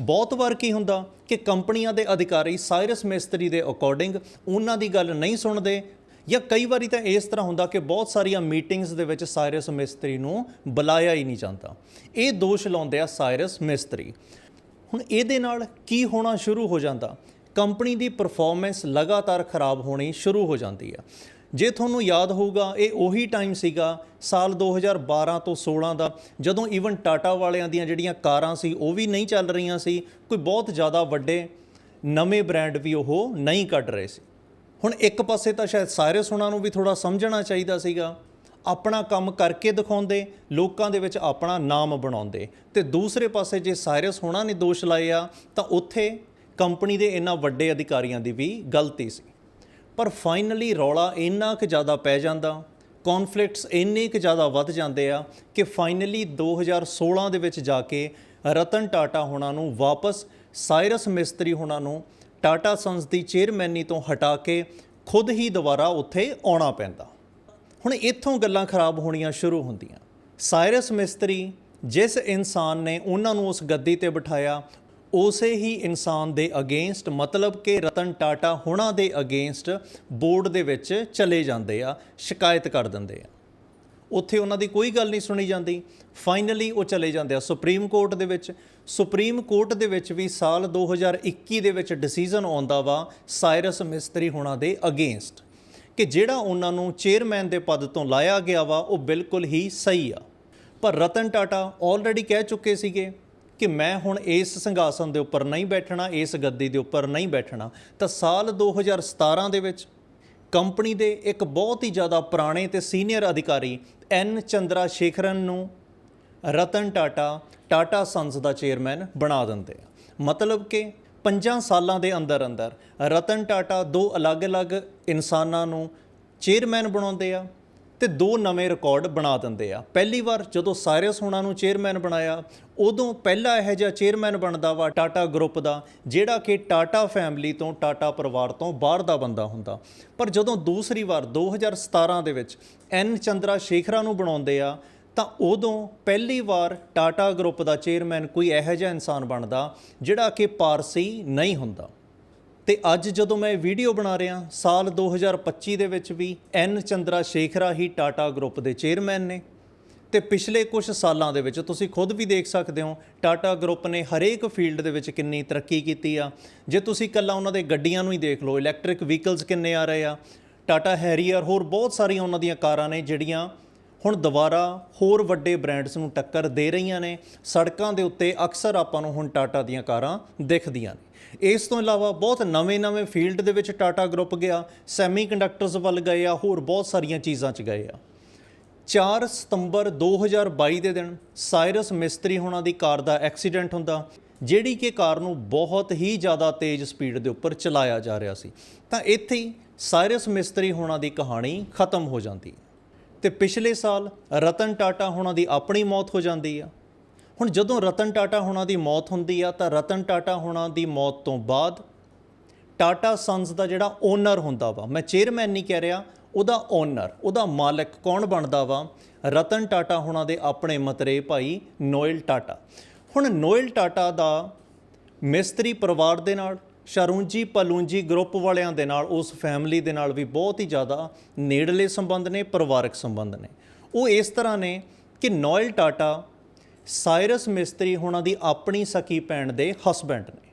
ਬਹੁਤ ਵਾਰ ਕੀ ਹੁੰਦਾ ਕਿ ਕੰਪਨੀਆਂ ਦੇ ਅਧਿਕਾਰੀ ਸਾਇਰਸ ਮਿਸਤਰੀ ਦੇ ਅਕੋਰਡਿੰਗ ਉਹਨਾਂ ਦੀ ਗੱਲ ਨਹੀਂ ਸੁਣਦੇ ਜਾਂ ਕਈ ਵਾਰੀ ਤਾਂ ਇਸ ਤਰ੍ਹਾਂ ਹੁੰਦਾ ਕਿ ਬਹੁਤ ਸਾਰੀਆਂ ਮੀਟਿੰਗਸ ਦੇ ਵਿੱਚ ਸਾਇਰਸ ਮਿਸਤਰੀ ਨੂੰ ਬੁਲਾਇਆ ਹੀ ਨਹੀਂ ਜਾਂਦਾ। ਇਹ ਦੋਸ਼ ਲਾਉਂਦੇ ਆ ਸਾਇਰਸ ਮਿਸਤਰੀ। ਹੁਣ ਇਹਦੇ ਨਾਲ ਕੀ ਹੋਣਾ ਸ਼ੁਰੂ ਹੋ ਜਾਂਦਾ? ਕੰਪਨੀ ਦੀ ਪਰਫਾਰਮੈਂਸ ਲਗਾਤਾਰ ਖਰਾਬ ਹੋਣੀ ਸ਼ੁਰੂ ਹੋ ਜਾਂਦੀ ਆ। ਜੇ ਤੁਹਾਨੂੰ ਯਾਦ ਹੋਊਗਾ, ਇਹ ਉਹੀ ਟਾਈਮ ਸੀਗਾ ਸਾਲ 2012 ਤੋਂ 16 ਦਾ, ਜਦੋਂ ਈਵਨ ਟਾਟਾ ਵਾਲਿਆਂ ਦੀਆਂ ਜਿਹੜੀਆਂ ਕਾਰਾਂ ਸੀ, ਉਹ ਵੀ ਨਹੀਂ ਚੱਲ ਰਹੀਆਂ ਸੀ। ਕੋਈ ਬਹੁਤ ਜ਼ਿਆਦਾ ਵੱਡੇ ਨਵੇਂ ਬ੍ਰਾਂਡ ਵੀ ਉਹ ਨਹੀਂ ਕੱਢ ਰਹੇ ਸੀ। ਹੁਣ ਇੱਕ ਪਾਸੇ ਤਾਂ ਸ਼ਾਇਦ ਸਾਇਰਸ ਉਹਨਾਂ ਨੂੰ ਵੀ ਥੋੜਾ ਸਮਝਣਾ ਚਾਹੀਦਾ ਸੀਗਾ, ਆਪਣਾ ਕੰਮ ਕਰਕੇ ਦਿਖਾਉਂਦੇ, ਲੋਕਾਂ ਦੇ ਵਿੱਚ ਆਪਣਾ ਨਾਮ ਬਣਾਉਂਦੇ। ਤੇ ਦੂਸਰੇ ਪਾਸੇ ਜੇ ਸਾਇਰਸ ਹੋਣਾ ਨੇ ਦੋਸ਼ ਲਾਏ ਆ ਤਾਂ ਉੱਥੇ ਕੰਪਨੀ ਦੇ ਇਹਨਾਂ ਵੱਡੇ ਅਧਿਕਾਰੀਆਂ ਦੀ ਵੀ ਗਲਤੀ ਸੀ। ਪਰ ਫਾਈਨਲੀ ਰੌਲਾ ਇੰਨਾ ਕੁ ਜ਼ਿਆਦਾ ਪੈ ਜਾਂਦਾ ਕਨਫਲਿਕਟਸ ਇੰਨੇ ਕੁ ਜ਼ਿਆਦਾ ਵੱਧ ਜਾਂਦੇ ਆ ਕਿ ਫਾਈਨਲੀ 2016 ਦੇ ਵਿੱਚ ਜਾ ਕੇ ਰਤਨ ਟਾਟਾ ਹੋਣਾ ਨੂੰ ਵਾਪਸ, ਸਾਇਰਸ ਮਿਸਤਰੀ ਹੋਣਾ ਨੂੰ ਟਾਟਾ ਸੰਸ ਦੀ ਚੇਅਰਮੈਨੀ ਤੋਂ ਹਟਾ ਕੇ ਖੁਦ ਹੀ ਦੁਬਾਰਾ ਉੱਥੇ ਆਉਣਾ ਪੈਂਦਾ। ਹੁਣ ਇੱਥੋਂ ਗੱਲਾਂ ਖਰਾਬ ਹੋਣੀਆਂ ਸ਼ੁਰੂ ਹੁੰਦੀਆਂ। ਸਾਇਰਸ ਮਿਸਤਰੀ ਜਿਸ ਇਨਸਾਨ ਨੇ ਉਹਨਾਂ ਨੂੰ ਉਸ ਗੱਦੀ ਤੇ ਬਿਠਾਇਆ ਉਸੇ ਹੀ ਇਨਸਾਨ ਦੇ ਅਗੇਂਸਟ, ਮਤਲਬ ਕਿ ਰਤਨ ਟਾਟਾ ਹੁਣਾਂ ਦੇ ਅਗੇਂਸਟ ਬੋਰਡ ਦੇ ਵਿੱਚ ਚਲੇ ਜਾਂਦੇ ਆ, ਸ਼ਿਕਾਇਤ ਕਰ ਦਿੰਦੇ ਆ। ਉੱਥੇ ਉਹਨਾਂ ਦੀ ਕੋਈ ਗੱਲ ਨਹੀਂ ਸੁਣੀ ਜਾਂਦੀ। ਫਾਈਨਲੀ ਉਹ ਚਲੇ ਜਾਂਦੇ ਆ ਸੁਪਰੀਮ ਕੋਰਟ ਦੇ ਵਿੱਚ। ਸੁਪਰੀਮ ਕੋਰਟ ਦੇ ਵਿੱਚ ਵੀ ਸਾਲ 2021 ਦੇ ਵਿੱਚ ਡਿਸੀਜਨ ਆਉਂਦਾ ਵਾ ਸਾਇਰਸ ਮਿਸਤਰੀ ਹੋਣਾ ਦੇ ਅਗੇਂਸਟ। ਕਿ ਜਿਹੜਾ ਉਹਨਾਂ ਨੂੰ ਚੇਅਰਮੈਨ ਦੇ ਪਦ ਤੋਂ ਲਾਇਆ ਗਿਆ ਵਾ, ਉਹ ਬਿਲਕੁਲ ਹੀ ਸਹੀ ਆ। ਪਰ ਰਤਨ ਟਾਟਾ ਆਲਰੇਡੀ ਕਹਿ ਚੁੱਕੇ ਸੀਗੇ ਕਿ ਮੈਂ ਹੁਣ ਇਸ ਸੰਘਾਸਨ ਦੇ ਉੱਪਰ ਨਹੀਂ ਬੈਠਣਾ, ਇਸ ਗੱਦੀ ਦੇ ਉੱਪਰ ਨਹੀਂ ਬੈਠਣਾ, ਤਾਂ ਸਾਲ 2017 ਦੇ ਵਿੱਚ ਕੰਪਨੀ ਦੇ ਇੱਕ ਬਹੁਤ ਹੀ ਜ਼ਿਆਦਾ ਪੁਰਾਣੇ ਤੇ ਸੀਨੀਅਰ ਅਧਿਕਾਰੀ ਐਨ ਚੰਦਰਾ ਸ਼ੇਖਰਨ ਨੂੰ ਰਤਨ ਟਾਟਾ ਟਾਟਾ ਸੰਸ ਦਾ ਚੇਅਰਮੈਨ ਬਣਾ ਦਿੰਦੇ ਆ। ਮਤਲਬ ਕਿ ਪੰਜਾਂ ਸਾਲਾਂ ਦੇ ਅੰਦਰ ਅੰਦਰ ਰਤਨ ਟਾਟਾ ਦੋ ਅਲੱਗ-ਅਲੱਗ ਇਨਸਾਨਾਂ ਨੂੰ ਚੇਅਰਮੈਨ ਬਣਾਉਂਦੇ ਆ ਤੇ ਦੋ ਨਵੇਂ ਰਿਕਾਰਡ ਬਣਾ ਦਿੰਦੇ ਆ। ਪਹਿਲੀ ਵਾਰ ਜਦੋਂ ਸਾਇਰਸ ਹੋਣਾ ਨੂੰ ਚੇਅਰਮੈਨ ਬਣਾਇਆ, ਉਦੋਂ ਪਹਿਲਾ ਇਹੋ ਜਿਹਾ ਚੇਅਰਮੈਨ ਬਣਦਾ ਵਾ ਟਾਟਾ ਗਰੁੱਪ ਦਾ, ਜਿਹੜਾ ਕਿ ਟਾਟਾ ਫੈਮਿਲੀ ਤੋਂ ਟਾਟਾ ਪਰਿਵਾਰ ਤੋਂ ਬਾਹਰ ਦਾ ਬੰਦਾ ਹੁੰਦਾ। ਪਰ ਜਦੋਂ ਦੂਸਰੀ ਵਾਰ 2017 ਦੇ ਵਿੱਚ ਐਨ ਚੰਦਰਾ ਸ਼ੇਖਰਾ ਨੂੰ ਬਣਾਉਂਦੇ ਆ, ਤਾਂ ਉਦੋਂ ਪਹਿਲੀ ਵਾਰ ਟਾਟਾ ਗਰੁੱਪ ਦਾ ਚੇਅਰਮੈਨ ਕੋਈ ਇਹੋ ਜਿਹਾ ਇਨਸਾਨ ਬਣਦਾ, ਜਿਹੜਾ ਕਿ ਪਾਰਸੀ ਨਹੀਂ ਹੁੰਦਾ। ਤੇ ਅੱਜ ਜਦੋਂ ਮੈਂ ਵੀਡੀਓ ਬਣਾ ਰਿਹਾ, ਸਾਲ 2025 ਦੇ ਵਿੱਚ ਵੀ ਐਨ ਚੰਦਰਾ ਸ਼ੇਖਰਾ ਹੀ ਟਾਟਾ ਗਰੁੱਪ ਦੇ ਚੇਅਰਮੈਨ ਨੇ। ਤੇ ਪਿਛਲੇ ਕੁਝ ਸਾਲਾਂ ਦੇ ਵਿੱਚ ਤੁਸੀਂ ਖੁਦ ਵੀ ਦੇਖ ਸਕਦੇ ਹੋ, ਟਾਟਾ ਗਰੁੱਪ ਨੇ ਹਰੇਕ ਫੀਲਡ ਦੇ ਵਿੱਚ ਕਿੰਨੀ ਤਰੱਕੀ ਕੀਤੀ ਆ। ਜੇ ਤੁਸੀਂ ਕੱਲਾ ਉਹਨਾਂ ਦੇ ਗੱਡੀਆਂ ਨੂੰ ਹੀ ਦੇਖ ਲਓ ਇਲੈਕਟ੍ਰਿਕ ਵਹੀਕਲਸ ਕਿੰਨੇ ਆ ਰਹੇ ਆ, ਟਾਟਾ ਹੈਰੀਅਰ ਹੋਰ ਬਹੁਤ ਸਾਰੀਆਂ ਉਹਨਾਂ ਦੀਆਂ ਕਾਰਾਂ ਨੇ ਜਿਹੜੀਆਂ ਹੁਣ ਦੁਬਾਰਾ ਹੋਰ ਵੱਡੇ ਬ੍ਰਾਂਡਸ ਨੂੰ ਟੱਕਰ ਦੇ ਰਹੀਆਂ ਨੇ। ਸੜਕਾਂ ਦੇ ਉੱਤੇ ਅਕਸਰ ਆਪਾਂ ਨੂੰ ਹੁਣ ਟਾਟਾ ਦੀਆਂ ਕਾਰਾਂ ਦਿਖਦੀਆਂ ਨੇ। ਇਸ ਤੋਂ ਇਲਾਵਾ ਬਹੁਤ ਨਵੇਂ-ਨਵੇਂ ਫੀਲਡ ਦੇ ਵਿੱਚ ਟਾਟਾ ਗਰੁੱਪ ਗਿਆ ਸੈਮੀਕੰਡਕਟਰਸ ਵੱਲ ਗਏ ਆ, ਹੋਰ ਬਹੁਤ ਸਾਰੀਆਂ ਚੀਜ਼ਾਂ 'ਚ ਗਏ ਆ। 4 ਸਤੰਬਰ 2022 ਦੇ ਦਿਨ ਸਾਇਰਸ ਮਿਸਤਰੀ ਹੋਣਾ ਦੀ ਕਾਰ ਦਾ ਐਕਸੀਡੈਂਟ ਹੁੰਦਾ, ਜਿਹੜੀ ਕਿ ਕਾਰ ਨੂੰ ਬਹੁਤ ਹੀ ਜ਼ਿਆਦਾ ਤੇਜ਼ ਸਪੀਡ ਦੇ ਉੱਪਰ ਚਲਾਇਆ ਜਾ ਰਿਹਾ ਸੀ। ਤਾਂ ਇੱਥੇ ਹੀ ਸਾਇਰਸ ਮਿਸਤਰੀ ਹੋਣਾ ਦੀ ਕਹਾਣੀ ਖਤਮ ਹੋ ਜਾਂਦੀ। ਹੈ ਤੇ ਪਿਛਲੇ ਸਾਲ ਰਤਨ ਟਾਟਾ ਹੋਣਾ ਦੀ ਆਪਣੀ ਮੌਤ ਹੋ ਜਾਂਦੀ ਆ। ਹੁਣ ਜਦੋਂ ਰਤਨ ਟਾਟਾ ਹੋਣਾ ਦੀ ਮੌਤ ਹੁੰਦੀ ਆ, ਤਾਂ ਰਤਨ ਟਾਟਾ ਹੋਣਾ ਦੀ ਮੌਤ ਤੋਂ ਬਾਅਦ ਟਾਟਾ ਸੰਸ ਦਾ ਜਿਹੜਾ ਓਨਰ ਹੁੰਦਾ ਵਾ, ਮੈਂ ਚੇਅਰਮੈਨ ਨਹੀਂ ਕਹਿ ਰਿਹਾ, ਉਹਦਾ ਓਨਰ ਉਹਦਾ ਮਾਲਕ ਕੌਣ ਬਣਦਾ ਵਾ? ਰਤਨ ਟਾਟਾ ਹੋਣਾ ਦੇ ਆਪਣੇ ਮਤਰੇ ਭਾਈ ਨੋਇਲ ਟਾਟਾ। ਹੁਣ ਨੋਇਲ ਟਾਟਾ ਦਾ ਮਿਸਤਰੀ ਪਰਿਵਾਰ ਦੇ ਨਾਲ, ਸ਼ਰੂੰਜੀ ਪਲੂੰਜੀ ਗਰੁੱਪ ਵਾਲਿਆਂ ਦੇ ਨਾਲ, ਉਸ ਫੈਮਿਲੀ ਦੇ ਨਾਲ ਵੀ ਬਹੁਤ ਹੀ ਜ਼ਿਆਦਾ ਨੇੜਲੇ ਸੰਬੰਧ ਨੇ, ਪਰਿਵਾਰਕ ਸੰਬੰਧ ਨੇ। ਉਹ ਇਸ ਤਰ੍ਹਾਂ ਨੇ ਕਿ ਨੋਇਲ ਟਾਟਾ ਸਾਇਰਸ ਮਿਸਤਰੀ ਹੋਣਾ ਦੀ ਆਪਣੀ ਸਕੀ ਭੈਣ ਦੇ ਹਸਬੈਂਡ ਨੇ।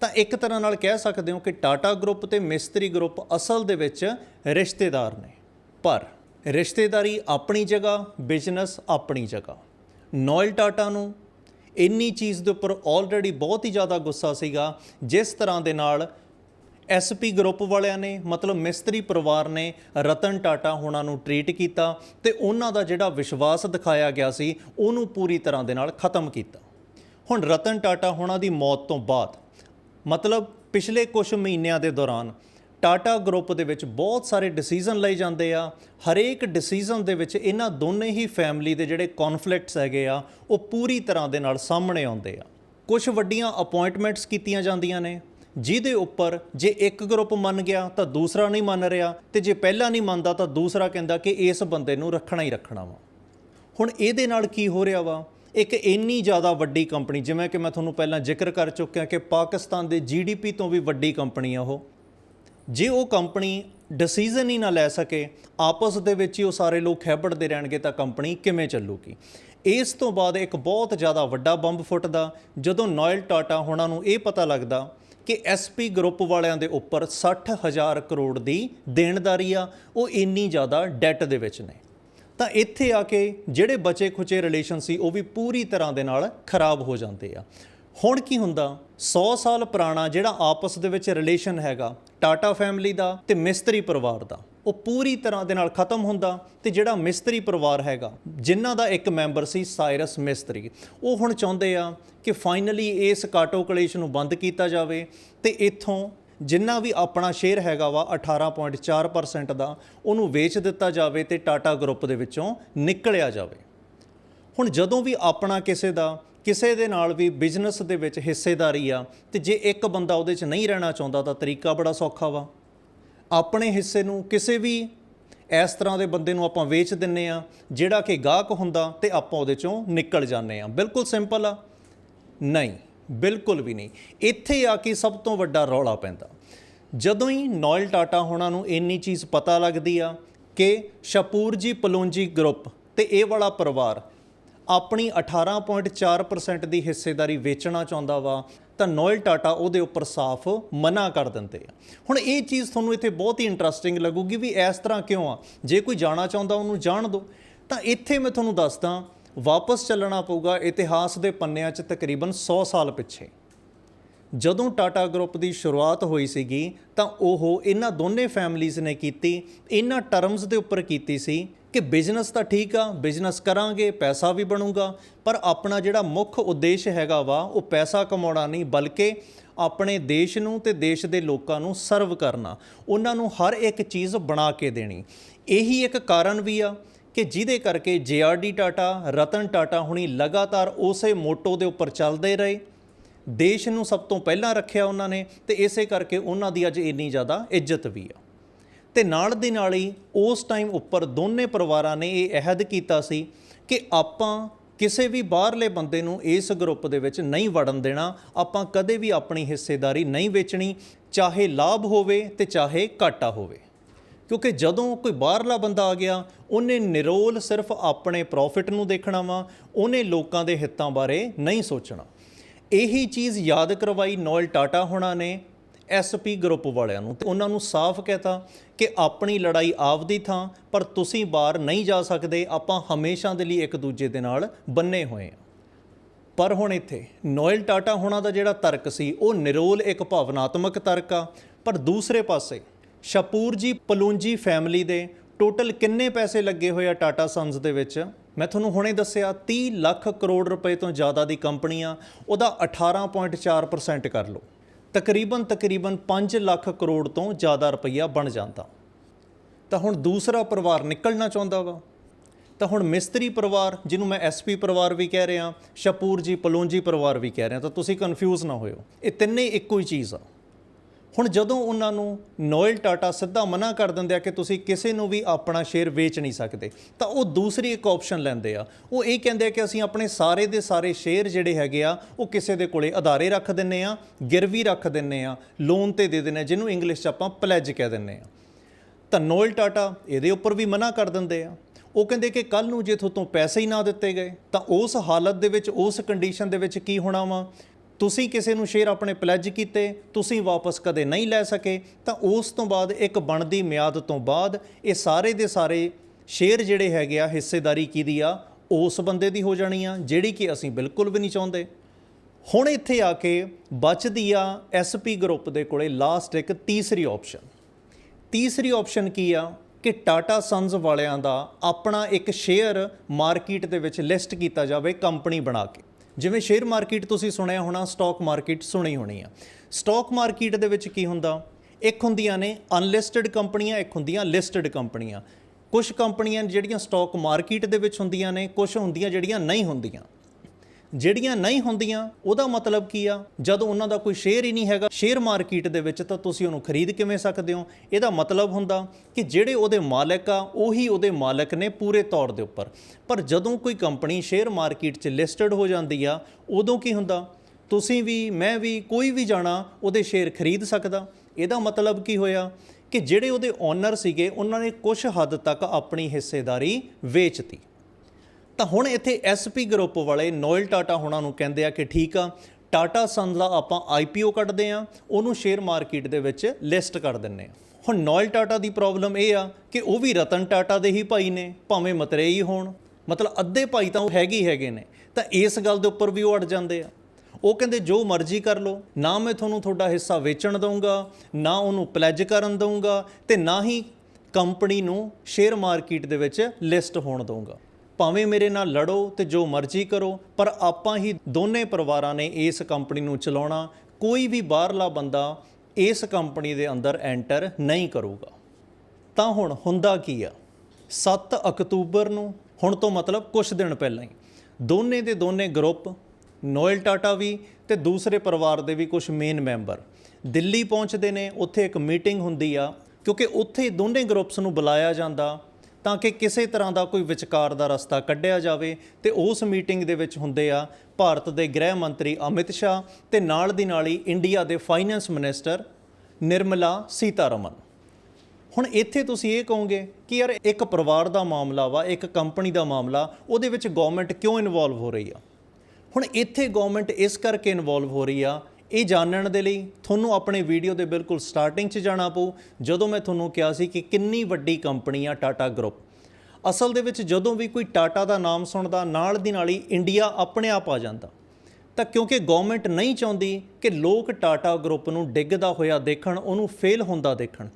ਤਾਂ ਇੱਕ ਤਰ੍ਹਾਂ ਨਾਲ ਕਹਿ ਸਕਦੇ ਹੋ ਕਿ ਟਾਟਾ ਗਰੁੱਪ ਤੇ ਮਿਸਤਰੀ ਗਰੁੱਪ ਅਸਲ ਦੇ ਵਿੱਚ ਰਿਸ਼ਤੇਦਾਰ ਨੇ। ਪਰ ਰਿਸ਼ਤੇਦਾਰੀ ਆਪਣੀ ਜਗ੍ਹਾ ਬਿਜ਼ਨਸ ਆਪਣੀ ਜਗ੍ਹਾ। ਨੋਇਲ ਟਾਟਾ ਨੂੰ ਇੰਨੀ ਚੀਜ਼ ਦੇ ਉੱਪਰ ਆਲਰੇਡੀ ਬਹੁਤ ਹੀ ਜ਼ਿਆਦਾ ਗੁੱਸਾ ਸੀਗਾ, ਜਿਸ ਤਰ੍ਹਾਂ ਦੇ ਨਾਲ ਐਸਪੀ ਗਰੁੱਪ ਵਾਲਿਆਂ ਨੇ, ਮਤਲਬ ਮਿਸਤਰੀ ਪਰਿਵਾਰ ਨੇ ਰਤਨ ਟਾਟਾ ਹੋਣਾ ਨੂੰ ਟਰੀਟ ਕੀਤਾ ਤੇ ਉਹਨਾਂ ਦਾ ਜਿਹੜਾ ਵਿਸ਼ਵਾਸ ਦਿਖਾਇਆ ਗਿਆ ਸੀ, ਉਹਨੂੰ ਪੂਰੀ ਤਰ੍ਹਾਂ ਦੇ ਨਾਲ ਖਤਮ ਕੀਤਾ। ਹੁਣ ਰਤਨ ਟਾਟਾ ਹੋਣਾ ਦੀ ਮੌਤ ਤੋਂ ਬਾਅਦ, ਮਤਲਬ ਪਿਛਲੇ ਕੁਝ ਮਹੀਨਿਆਂ ਦੇ ਦੌਰਾਨ, ਟਾਟਾ ਗਰੁੱਪ ਦੇ ਵਿੱਚ ਬਹੁਤ ਸਾਰੇ ਡਿਸੀਜਨ ਲਏ ਜਾਂਦੇ ਆ। ਹਰੇਕ ਡਿਸੀਜਨ ਦੇ ਵਿੱਚ ਇਹਨਾਂ ਦੋਨੇ ਹੀ ਫੈਮਿਲੀ ਦੇ ਜਿਹੜੇ ਕਨਫਲਿਕਟਸ ਹੈਗੇ ਆ, ਉਹ ਪੂਰੀ ਤਰ੍ਹਾਂ ਦੇ ਨਾਲ ਸਾਹਮਣੇ ਆਉਂਦੇ ਆ। ਕੁਝ ਵੱਡੀਆਂ ਅਪਾਇੰਟਮੈਂਟਸ ਕੀਤੀਆਂ ਜਾਂਦੀਆਂ ਨੇ ਜਿਹਦੇ ਉੱਪਰ ਜੇ ਇੱਕ ਗਰੁੱਪ ਮੰਨ ਗਿਆ ਤਾਂ ਦੂਸਰਾ ਨਹੀਂ ਮੰਨ ਰਿਹਾ ਤੇ ਜੇ ਪਹਿਲਾ ਨਹੀਂ ਮੰਨਦਾ ਤਾਂ ਦੂਸਰਾ ਕਹਿੰਦਾ ਕਿ ਇਸ ਬੰਦੇ ਨੂੰ ਰੱਖਣਾ ਹੀ ਰੱਖਣਾ ਵਾ। ਹੁਣ ਇਹਦੇ ਨਾਲ ਕੀ ਹੋ ਰਿਹਾ ਵਾ? ਇੱਕ ਇੰਨੀ ਜ਼ਿਆਦਾ ਵੱਡੀ ਕੰਪਨੀ, ਜਿਵੇਂ ਕਿ ਮੈਂ ਤੁਹਾਨੂੰ ਪਹਿਲਾਂ ਜ਼ਿਕਰ ਕਰ ਚੁੱਕਿਆ ਕਿ ਪਾਕਿਸਤਾਨ ਦੇ ਜੀਡੀਪੀ ਤੋਂ ਵੀ ਵੱਡੀ ਕੰਪਨੀ ਆ ਉਹ। ਜੇ ਉਹ ਕੰਪਨੀ ਡਿਸੀਜਨ ਹੀ ਨਾ ਲੈ ਸਕੇ, ਆਪਸ ਦੇ ਵਿੱਚ ਹੀ ਉਹ ਸਾਰੇ ਲੋਕ ਖੈਬੜਦੇ ਰਹਿਣਗੇ ਤਾਂ ਕੰਪਨੀ ਕਿਵੇਂ ਚੱਲੂਗੀ? ਇਸ ਤੋਂ ਬਾਅਦ ਇੱਕ ਬਹੁਤ ਜ਼ਿਆਦਾ ਵੱਡਾ ਬੰਬ ਫੁੱਟਦਾ, ਜਦੋਂ ਨੋਇਲ ਟਾਟਾ ਹੋਣਾ ਨੂੰ ਇਹ ਪਤਾ ਲੱਗਦਾ ਕਿ ਐਸਪੀ ਗਰੁੱਪ ਵਾਲਿਆਂ ਦੇ ਉੱਪਰ 60000 ਕਰੋੜ ਦੀ ਦੇਣਦਾਰੀ ਆ, ਉਹ ਇੰਨੀ ਜ਼ਿਆਦਾ ਡੈਟ ਦੇ ਵਿੱਚ ਨੇ। ਤਾਂ ਇੱਥੇ ਆ ਕੇ ਜਿਹੜੇ ਬਚੇ ਖੁਚੇ ਰਿਲੇਸ਼ਨ ਸੀ, ਉਹ ਵੀ ਪੂਰੀ ਤਰ੍ਹਾਂ ਦੇ ਨਾਲ ਖਰਾਬ ਹੋ ਜਾਂਦੇ ਆ। ਹੁਣ ਕੀ ਹੁੰਦਾ? 100 ਸਾਲ ਪੁਰਾਣਾ ਜਿਹੜਾ ਆਪਸ ਦੇ ਵਿੱਚ ਰਿਲੇਸ਼ਨ ਹੈਗਾ ਟਾਟਾ ਫੈਮਿਲੀ ਦਾ ਤੇ ਮਿਸਤਰੀ ਪਰਿਵਾਰ ਦਾ। ਉਹ ਪੂਰੀ ਤਰ੍ਹਾਂ ਦੇ ਨਾਲ ਖਤਮ ਹੁੰਦਾ ਤੇ ਜਿਹੜਾ ਮਿਸਤਰੀ ਪਰਿਵਾਰ ਹੈਗਾ, ਜਿਨ੍ਹਾਂ ਦਾ ਇੱਕ ਮੈਂਬਰ ਸੀ ਸਾਇਰਸ ਮਿਸਤਰੀ, ਉਹ ਹੁਣ ਚਾਹੁੰਦੇ ਆ ਕਿ ਫਾਈਨਲੀ ਇਸ ਕਾਟੋ ਕਲੇਸ਼ ਨੂੰ ਬੰਦ ਕੀਤਾ ਜਾਵੇ ਤੇ ਇੱਥੋਂ ਜਿੰਨਾ ਵੀ ਆਪਣਾ ਸ਼ੇਅਰ ਹੈਗਾ ਵਾ 18.4% ਦਾ, ਉਹਨੂੰ ਵੇਚ ਦਿੱਤਾ ਜਾਵੇ ਤੇ ਟਾਟਾ ਗਰੁੱਪ ਦੇ ਵਿੱਚੋਂ ਨਿਕਲਿਆ ਜਾਵੇ। ਹੁਣ ਜਦੋਂ ਵੀ ਆਪਣਾ ਕਿਸੇ ਦਾ, ਕਿਸੇ ਦੇ ਨਾਲ ਵੀ ਬਿਜ਼ਨਸ ਦੇ ਵਿੱਚ ਹਿੱਸੇਦਾਰੀ ਆ, ਤੇ ਜੇ ਇੱਕ ਬੰਦਾ ਉਹਦੇ 'ਚ ਨਹੀਂ ਰਹਿਣਾ ਚਾਹੁੰਦਾ ਤਾਂ ਤਰੀਕਾ ਬੜਾ ਸੌਖਾ ਵਾ। ਆਪਣੇ ਹਿੱਸੇ ਨੂੰ ਕਿਸੇ ਵੀ ਇਸ ਤਰ੍ਹਾਂ ਦੇ ਬੰਦੇ ਨੂੰ ਆਪਾਂ ਵੇਚ ਦਿੰਨੇ ਆ, ਜਿਹੜਾ ਕਿ ਗਾਹਕ ਹੁੰਦਾ ਤੇ ਆਪਾਂ ਉਹਦੇ ਚੋਂ ਨਿਕਲ ਜਾਂਦੇ ਆ। ਬਿਲਕੁਲ ਸਿੰਪਲ ਆ। ਨਹੀਂ, ਬਿਲਕੁਲ ਵੀ ਨਹੀਂ। ਇੱਥੇ ਆ ਕੇ ਸਭ ਤੋਂ ਵੱਡਾ ਰੌਲਾ ਪੈਂਦਾ। ਜਦੋਂ ਹੀ ਨੋਇਲ ਟਾਟਾ ਹੋਣਾ ਨੂੰ ਇੰਨੀ ਚੀਜ਼ ਪਤਾ ਲੱਗਦੀ ਆ ਕਿ ਸ਼ਪੂਰ ਜੀ ਪਲੋਂਜੀ ਗਰੁੱਪ ਤੇ ਇਹ ਵਾਲਾ ਪਰਿਵਾਰ ਆਪਣੀ 18.4% ਦੀ ਹਿੱਸੇਦਾਰੀ ਵੇਚਣਾ ਚਾਹੁੰਦਾ ਵਾ, ਤਾਂ ਨੋਇਲ ਟਾਟਾ ਉਹਦੇ ਉੱਪਰ ਸਾਫ਼ ਮਨਾ ਕਰ ਦਿੰਦੇ ਆ। ਹੁਣ ਇਹ ਚੀਜ਼ ਤੁਹਾਨੂੰ ਇੱਥੇ ਬਹੁਤ ਹੀ ਇੰਟਰਸਟਿੰਗ ਲੱਗੂਗੀ ਵੀ ਇਸ ਤਰ੍ਹਾਂ ਕਿਉਂ ਆ? ਜੇ ਕੋਈ ਜਾਣਾ ਚਾਹੁੰਦਾ ਉਹਨੂੰ ਜਾਣ ਦਿਓ। ਤਾਂ ਇੱਥੇ ਮੈਂ ਤੁਹਾਨੂੰ ਦੱਸਦਾ, ਵਾਪਸ ਚੱਲਣਾ ਪਊਗਾ ਇਤਿਹਾਸ ਦੇ ਪੰਨਿਆਂ 'ਚ ਤਕਰੀਬਨ 100 ਸਾਲ ਪਿੱਛੇ। ਜਦੋਂ ਟਾਟਾ ਗਰੁੱਪ ਦੀ ਸ਼ੁਰੂਆਤ ਹੋਈ ਸੀਗੀ, ਤਾਂ ਉਹ ਇਹਨਾਂ ਦੋਨੇ ਫੈਮਲੀਜ਼ ਨੇ ਕੀਤੀ, ਇਹਨਾਂ ਟਰਮਸ ਦੇ ਉੱਪਰ ਕੀਤੀ ਸੀ ਕਿ ਬਿਜ਼ਨਸ ਤਾਂ ਠੀਕ ਆ, ਬਿਜ਼ਨਸ ਕਰਾਂਗੇ, ਪੈਸਾ ਵੀ ਬਣੂਗਾ, ਪਰ ਆਪਣਾ ਜਿਹੜਾ ਮੁੱਖ ਉਦੇਸ਼ ਹੈਗਾ ਵਾ, ਉਹ ਪੈਸਾ ਕਮਾਉਣਾ ਨਹੀਂ, ਬਲਕਿ ਆਪਣੇ ਦੇਸ਼ ਨੂੰ ਤੇ ਦੇਸ਼ ਦੇ ਲੋਕਾਂ ਨੂੰ ਸਰਵ ਕਰਨਾ, ਉਹਨਾਂ ਨੂੰ ਹਰ ਇੱਕ ਚੀਜ਼ ਬਣਾ ਕੇ ਦੇਣੀ। ਇਹੀ ਇੱਕ ਕਾਰਨ ਵੀ ਆ ਕਿ ਜਿਹਦੇ ਕਰਕੇ ਜੇਆਰਡੀ ਟਾਟਾ, ਰਤਨ ਟਾਟਾ ਹੁਣੀ ਲਗਾਤਾਰ ਉਸੇ ਮੋਟੋ ਦੇ ਉੱਪਰ ਚੱਲਦੇ ਰਹੇ ਦੇਸ਼ ਨੂੰ ਸਭ ਤੋਂ ਪਹਿਲਾਂ ਰੱਖਿਆ ਉਹਨਾਂ ਨੇ ਤੇ ਇਸੇ ਕਰਕੇ ਉਹਨਾਂ ਦੀ ਅੱਜ ਇੰਨੀ ਜ਼ਿਆਦਾ ਇੱਜ਼ਤ ਵੀ ਆ। ਤੇ ਨਾਲ ਦੀ ਨਾਲ ਹੀ ਉਸ ਟਾਈਮ ਉੱਪਰ ਦੋਨੇ ਪਰਿਵਾਰਾਂ ਨੇ ਇਹ ਅਹਿਦ ਕੀਤਾ ਸੀ ਕਿ ਆਪਾਂ ਕਿਸੇ ਵੀ ਬਾਹਰਲੇ ਬੰਦੇ ਨੂੰ ਇਸ ਗਰੁੱਪ ਦੇ ਵਿੱਚ ਨਹੀਂ ਵੜਨ ਦੇਣਾ, ਆਪਾਂ ਕਦੇ ਵੀ ਆਪਣੀ ਹਿੱਸੇਦਾਰੀ ਨਹੀਂ ਵੇਚਣੀ, ਚਾਹੇ ਲਾਭ ਹੋਵੇ ਤੇ ਚਾਹੇ ਘਾਟਾ ਹੋਵੇ। ਕਿਉਂਕਿ ਜਦੋਂ ਕੋਈ ਬਾਹਰਲਾ ਬੰਦਾ ਆ ਗਿਆ, ਉਹਨੇ ਨਿਰੋਲ ਸਿਰਫ ਆਪਣੇ ਪ੍ਰੋਫਿਟ ਨੂੰ ਦੇਖਣਾ ਵਾ, ਉਹਨੇ ਲੋਕਾਂ ਦੇ ਹਿੱਤਾਂ ਬਾਰੇ ਨਹੀਂ ਸੋਚਣਾ। ਇਹੀ ਚੀਜ਼ ਯਾਦ ਕਰਵਾਈ ਨੋਇਲ ਟਾਟਾ ਹੋਣਾ ਨੇ ਐਸਪੀ ਗਰੁੱਪ ਵਾਲਿਆਂ ਨੂੰ। ਤੇ ਉਹਨਾਂ ਨੂੰ ਸਾਫ਼ ਕਹਿਤਾ ਕਿ ਆਪਣੀ ਲੜਾਈ ਆਪਦੀ ਥਾਂ, ਪਰ ਤੁਸੀਂ ਬਾਹਰ ਨਹੀਂ ਜਾ ਸਕਦੇ, ਆਪਾਂ ਹਮੇਸ਼ਾ ਦੇ ਲਈ ਇੱਕ ਦੂਜੇ ਦੇ ਨਾਲ ਬੰਨੇ ਹੋਏ ਆ ਪਰ ਹੁਣ ਇੱਥੇ ਨੋਇਲ ਟਾਟਾ ਹੋਣਾ ਦਾ ਜਿਹੜਾ ਤਰਕ ਸੀ, ਉਹ ਨਿਰੋਲ ਇੱਕ ਭਾਵਨਾਤਮਕ ਤਰਕ ਆ। ਪਰ ਦੂਸਰੇ ਪਾਸੇ ਸ਼ਪੂਰ ਜੀ ਪਲੂੰਜੀ ਫੈਮਿਲੀ ਦੇ ਟੋਟਲ ਕਿੰਨੇ ਪੈਸੇ ਲੱਗੇ ਹੋਏ ਆ ਟਾਟਾ ਸੰਸ ਦੇ ਵਿੱਚ? ਮੈਂ ਤੁਹਾਨੂੰ ਹੁਣੇ ਦੱਸਿਆ 30 ਲੱਖ ਕਰੋੜ ਰੁਪਏ ਤੋਂ ਜ਼ਿਆਦਾ ਦੀ ਕੰਪਨੀ ਆ ਉਹਦਾ 18.4% ਕਰ ਲਓ। ਤਕਰੀਬਨ ਤਕਰੀਬਨ 5 ਲੱਖ ਕਰੋੜ ਤੋਂ ਜ਼ਿਆਦਾ ਰੁਪਈਆ ਬਣ ਜਾਂਦਾ। ਤਾਂ ਹੁਣ ਦੂਸਰਾ ਪਰਿਵਾਰ ਨਿਕਲਣਾ ਚਾਹੁੰਦਾ ਵਾ। ਤਾਂ ਹੁਣ ਮਿਸਤਰੀ ਪਰਿਵਾਰ, ਜਿਹਨੂੰ ਮੈਂ ਐਸਪੀ ਪਰਿਵਾਰ ਵੀ ਕਹਿ ਰਿਹਾ ਸ਼ਪੂਰ ਜੀ ਪਲੋਂਜੀ ਪਰਿਵਾਰ ਵੀ ਕਹਿ ਰਿਹਾ, ਤਾਂ ਤੁਸੀਂ ਕਨਫਿਊਜ਼ ਨਾ ਹੋਇਓ। ਇਹ ਤਿੰਨੇ ਇੱਕੋ ਹੀ ਚੀਜ਼ ਆ। ਹੁਣ ਜਦੋਂ ਉਹਨਾਂ ਨੂੰ ਨੋਇਲ ਟਾਟਾ ਸਿੱਧਾ ਮਨਾ ਕਰ ਦਿੰਦੇ ਆ ਕਿ ਤੁਸੀਂ ਕਿਸੇ ਨੂੰ ਵੀ ਆਪਣਾ ਸ਼ੇਅਰ ਵੇਚ ਨਹੀਂ ਸਕਦੇ, ਤਾਂ ਉਹ ਦੂਸਰੀ ਇੱਕ ਆਪਸ਼ਨ ਲੈਂਦੇ ਆ। ਉਹ ਇਹ ਕਹਿੰਦੇ ਆ ਕਿ ਅਸੀਂ ਆਪਣੇ ਸਾਰੇ ਦੇ ਸਾਰੇ ਸ਼ੇਅਰ ਜਿਹੜੇ ਹੈਗੇ ਆ, ਉਹ ਕਿਸੇ ਦੇ ਕੋਲੇ ਅਦਾਰੇ ਰੱਖ ਦਿੰਨੇ ਆ, ਗਿਰਵੀ ਰੱਖ ਦਿੰਨੇ ਆ ਲੋਨ ਤੇ ਦੇ ਦਿੰਨੇ ਆ, ਜਿਹਨੂੰ ਇੰਗਲਿਸ਼ 'ਚ ਆਪਾਂ ਪਲੇਜ ਕਹਿ ਦਿੰਨੇ ਆ। ਤਾਂ ਨੋਇਲ ਟਾਟਾ ਇਹਦੇ ਉੱਪਰ ਵੀ ਮਨਾ ਕਰ ਦਿੰਦੇ ਆ। ਉਹ ਕਹਿੰਦੇ ਕਿ ਕੱਲ ਨੂੰ ਜੇ ਤੁਹਾਤੋਂ ਪੈਸੇ ਹੀ ਨਾ ਦਿੱਤੇ ਗਏ, ਤਾਂ ਉਸ ਹਾਲਤ ਦੇ ਵਿੱਚ, ਉਸ ਕੰਡੀਸ਼ਨ ਦੇ ਵਿੱਚ ਕੀ ਹੋਣਾ ਵਾ? ਤੁਸੀਂ ਕਿਸੇ ਨੂੰ ਸ਼ੇਅਰ ਆਪਣੇ ਪਲੇਜ ਕੀਤੇ, ਤੁਸੀਂ ਵਾਪਸ ਕਦੇ ਨਹੀਂ ਲੈ ਸਕੇ, ਤਾਂ ਉਸ ਤੋਂ ਬਾਅਦ ਇੱਕ ਬਣਦੀ ਮਿਆਦ ਤੋਂ ਬਾਅਦ ਇਹ ਸਾਰੇ ਦੇ ਸਾਰੇ ਸ਼ੇਅਰ ਜਿਹੜੇ ਹੈਗੇ ਆ, ਹਿੱਸੇਦਾਰੀ ਕਿਹਦੀ ਆ, ਉਸ ਬੰਦੇ ਦੀ ਹੋ ਜਾਣੀ ਆ, ਜਿਹੜੀ ਕਿ ਅਸੀਂ ਬਿਲਕੁਲ ਵੀ ਨਹੀਂ ਚਾਹੁੰਦੇ। ਹੁਣ ਇੱਥੇ ਆ ਕੇ ਬਚਦੀ ਆ ਐਸਪੀ ਗਰੁੱਪ ਦੇ ਕੋਲੇ ਲਾਸਟ ਇੱਕ ਤੀਸਰੀ ਆਪਸ਼ਨ ਤੀਸਰੀ ਆਪਸ਼ਨ ਕੀ ਆ? ਕਿ ਟਾਟਾ ਸੰਸ ਵਾਲਿਆਂ ਦਾ ਆਪਣਾ ਇੱਕ ਸ਼ੇਅਰ ਮਾਰਕੀਟ ਦੇ ਵਿੱਚ ਲਿਸਟ ਕੀਤਾ ਜਾਵੇ ਕੰਪਨੀ ਬਣਾ ਕੇ। ਜਿਵੇਂ ਸ਼ੇਅਰ ਮਾਰਕੀਟ ਤੁਸੀਂ ਸੁਣਿਆ ਹੋਣਾ ਸਟਾਕ ਮਾਰਕੀਟ ਸੁਣੀ ਹੋਣੀ ਆ। ਸਟਾਕ ਮਾਰਕੀਟ ਦੇ ਵਿੱਚ ਕੀ ਹੁੰਦਾ? ਇੱਕ ਹੁੰਦੀਆਂ ਨੇ ਅਨਲਿਸਟਡ ਕੰਪਨੀਆਂ, ਇੱਕ ਹੁੰਦੀਆਂ ਲਿਸਟਡ ਕੰਪਨੀਆਂ। ਕੁਝ ਕੰਪਨੀਆਂ ਜਿਹੜੀਆਂ ਸਟਾਕ ਮਾਰਕੀਟ ਦੇ ਵਿੱਚ ਹੁੰਦੀਆਂ ਨੇ ਕੁਝ ਹੁੰਦੀਆਂ ਜਿਹੜੀਆਂ ਨਹੀਂ ਹੁੰਦੀਆਂ। ਜਿਹੜੀਆਂ ਨਹੀਂ ਹੁੰਦੀਆਂ, ਉਹਦਾ ਮਤਲਬ ਕੀ ਆ? ਜਦੋਂ ਉਹਨਾਂ ਦਾ ਕੋਈ ਸ਼ੇਅਰ ਹੀ ਨਹੀਂ ਹੈਗਾ ਸ਼ੇਅਰ ਮਾਰਕੀਟ ਦੇ ਵਿੱਚ, ਤਾਂ ਤੁਸੀਂ ਉਹਨੂੰ ਖਰੀਦ ਕਿਵੇਂ ਸਕਦੇ ਹੋ? ਇਹਦਾ ਮਤਲਬ ਹੁੰਦਾ ਕਿ ਜਿਹੜੇ ਉਹਦੇ ਮਾਲਕ ਆ, ਉਹੀ ਉਹਦੇ ਮਾਲਕ ਨੇ ਪੂਰੇ ਤੌਰ ਦੇ ਉੱਪਰ। ਪਰ ਜਦੋਂ ਕੋਈ ਕੰਪਨੀ ਸ਼ੇਅਰ ਮਾਰਕੀਟ 'ਚ ਲਿਸਟਡ ਹੋ ਜਾਂਦੀ ਆ, ਉਦੋਂ ਕੀ ਹੁੰਦਾ? ਤੁਸੀਂ ਵੀ, ਮੈਂ ਵੀ, ਕੋਈ ਵੀ ਜਾਣਾ, ਉਹਦੇ ਸ਼ੇਅਰ ਖਰੀਦ ਸਕਦਾ। ਇਹਦਾ ਮਤਲਬ ਕੀ ਹੋਇਆ? ਕਿ ਜਿਹੜੇ ਉਹਦੇ ਓਨਰ ਸੀਗੇ, ਉਹਨਾਂ ਨੇ ਕੁਝ ਹੱਦ ਤੱਕ ਆਪਣੀ ਹਿੱਸੇਦਾਰੀ ਵੇਚਤੀ। ਤਾਂ ਹੁਣ ਇੱਥੇ ਐਸਪੀ ਗਰੁੱਪ ਵਾਲੇ ਨੋਇਲ ਟਾਟਾ ਹੋਣਾ ਨੂੰ ਕਹਿੰਦੇ ਆ ਕਿ ਠੀਕ ਆ, ਟਾਟਾ ਸੰਸ ਦਾ ਆਪਾਂ ਆਈਪੀਓ ਕੱਢਦੇ ਆ, ਉਹਨੂੰ ਸ਼ੇਅਰ ਮਾਰਕੀਟ ਦੇ ਵਿੱਚ ਲਿਸਟ ਕਰ ਦਿੰਨੇ ਆ। ਹੁਣ ਨੋਇਲ ਟਾਟਾ ਦੀ ਪ੍ਰੋਬਲਮ ਇਹ ਆ ਕਿ ਉਹ ਵੀ ਰਤਨ ਟਾਟਾ ਦੇ ਹੀ ਭਾਈ ਨੇ, ਭਾਵੇਂ ਮਤਰੇਈ ਹੋਣ। ਮਤਲਬ ਅੱਧੇ ਭਾਈ ਤਾਂ ਉਹ ਹੈਗੇ ਹੀ ਹੈਗੇ ਨੇ, ਤਾਂ ਇਸ ਗੱਲ ਦੇ ਉੱਪਰ ਵੀ ਉਹ ਅੜ ਜਾਂਦੇ ਆ। ਉਹ ਕਹਿੰਦੇ ਜੋ ਮਰਜ਼ੀ ਕਰ ਲਓ, ਨਾ ਮੈਂ ਤੁਹਾਨੂੰ ਤੁਹਾਡਾ ਹਿੱਸਾ ਵੇਚਣ ਦਊਂਗਾ, ਨਾ ਉਹਨੂੰ ਪਲੇਜ ਕਰਨ ਦਊਂਗਾ ਤੇ ਨਾ ਹੀ ਕੰਪਨੀ ਨੂੰ ਸ਼ੇਅਰ ਮਾਰਕੀਟ ਦੇ ਵਿੱਚ ਲਿਸਟ ਹੋਣ ਦਊਂਗਾ। ਭਾਵੇਂ ਮੇਰੇ ਨਾਲ ਲੜੋ ਤੇ ਜੋ ਮਰਜ਼ੀ ਕਰੋ, ਪਰ ਆਪਾਂ ਹੀ ਦੋਨੇ ਪਰਿਵਾਰਾਂ ਨੇ ਇਸ ਕੰਪਨੀ ਨੂੰ ਚਲਾਉਣਾ। ਕੋਈ ਵੀ ਬਾਹਰਲਾ ਬੰਦਾ ਇਸ ਕੰਪਨੀ ਦੇ ਅੰਦਰ ਐਂਟਰ ਨਹੀਂ ਕਰੂਗਾ। ਤਾਂ ਹੁਣ ਹੁੰਦਾ ਕੀ ਆ? 7 ਅਕਤੂਬਰ ਨੂੰ, ਹੁਣ ਤੋਂ ਮਤਲਬ ਕੁਝ ਦਿਨ ਪਹਿਲਾਂ ਹੀ, ਦੋਨੇ ਦੇ ਦੋਨੇ ਗਰੁੱਪ, ਨੋਇਲ ਟਾਟਾ ਵੀ ਤੇ ਦੂਸਰੇ ਪਰਿਵਾਰ ਦੇ ਵੀ ਕੁਝ ਮੇਨ ਮੈਂਬਰ ਦਿੱਲੀ ਪਹੁੰਚਦੇ ਨੇ, ਉੱਥੇ ਇੱਕ ਮੀਟਿੰਗ ਹੁੰਦੀ ਆ, ਕਿਉਂਕਿ ਉੱਥੇ ਦੋਨੇ ਗਰੁੱਪਸ ਨੂੰ ਬੁਲਾਇਆ ਜਾਂਦਾ। ਤਾਂ ਕਿ ਕਿਸੇ ਤਰ੍ਹਾਂ ਦਾ ਕੋਈ ਵਿਚਕਾਰ ਦਾ ਰਸਤਾ ਕੱਢਿਆ ਜਾਵੇ ਤੇ ਉਸ ਮੀਟਿੰਗ ਦੇ ਵਿੱਚ ਹੁੰਦੇ ਆ ਭਾਰਤ ਦੇ ਗ੍ਰਹਿ ਮੰਤਰੀ ਅਮਿਤ ਸ਼ਾਹ ਤੇ ਨਾਲ ਦੀ ਨਾਲ ਹੀ ਇੰਡੀਆ ਦੇ ਫਾਈਨੈਂਸ ਮਿਨਿਸਟਰ ਨਿਰਮਲਾ ਸੀਤਾਰਮਨ। ਹੁਣ ਇੱਥੇ ਤੁਸੀਂ ਇਹ ਕਹੋਗੇ ਕਿ ਯਾਰ ਇੱਕ ਪਰਿਵਾਰ ਦਾ ਮਾਮਲਾ ਵਾ, ਇੱਕ ਕੰਪਨੀ ਦਾ ਮਾਮਲਾ, ਉਹਦੇ ਵਿੱਚ ਗਵਰਨਮੈਂਟ ਕਿਉਂ ਇਨਵੋਲਵ ਹੋ ਰਹੀ ਆ? ਹੁਣ ਇੱਥੇ ਗਵਰਨਮੈਂਟ ਇਸ ਕਰਕੇ ਇਨਵੋਲਵ ਹੋ ਰਹੀ ਆ ਇਹ ਜਾਣਨ ਦੇ ਲਈ ਤੁਹਾਨੂੰ ਆਪਣੇ ਵੀਡੀਓ ਦੇ ਬਿਲਕੁਲ ਸਟਾਰਟਿੰਗ 'ਚ ਜਾਣਾ ਪਊ। ਜਦੋਂ ਮੈਂ ਤੁਹਾਨੂੰ ਕਿਹਾ ਸੀ ਕਿ ਕਿੰਨੀ ਵੱਡੀ ਕੰਪਨੀ ਆ ਟਾਟਾ ਗਰੁੱਪ ਅਸਲ ਦੇ ਵਿੱਚ ਜਦੋਂ ਵੀ ਕੋਈ ਟਾਟਾ ਦਾ ਨਾਮ ਸੁਣਦਾ, ਨਾਲ ਦੀ ਨਾਲ ਹੀ ਇੰਡੀਆ ਆਪਣੇ ਆਪ ਆ ਜਾਂਦਾ। ਤਾਂ ਕਿਉਂਕਿ ਗਵਰਨਮੈਂਟ ਨਹੀਂ ਚਾਹੁੰਦੀ ਕਿ ਲੋਕ ਟਾਟਾ ਗਰੁੱਪ ਨੂੰ ਡਿੱਗਦਾ ਹੋਇਆ ਦੇਖਣ, ਉਹਨੂੰ ਫੇਲ ਹੁੰਦਾ ਦੇਖਣ।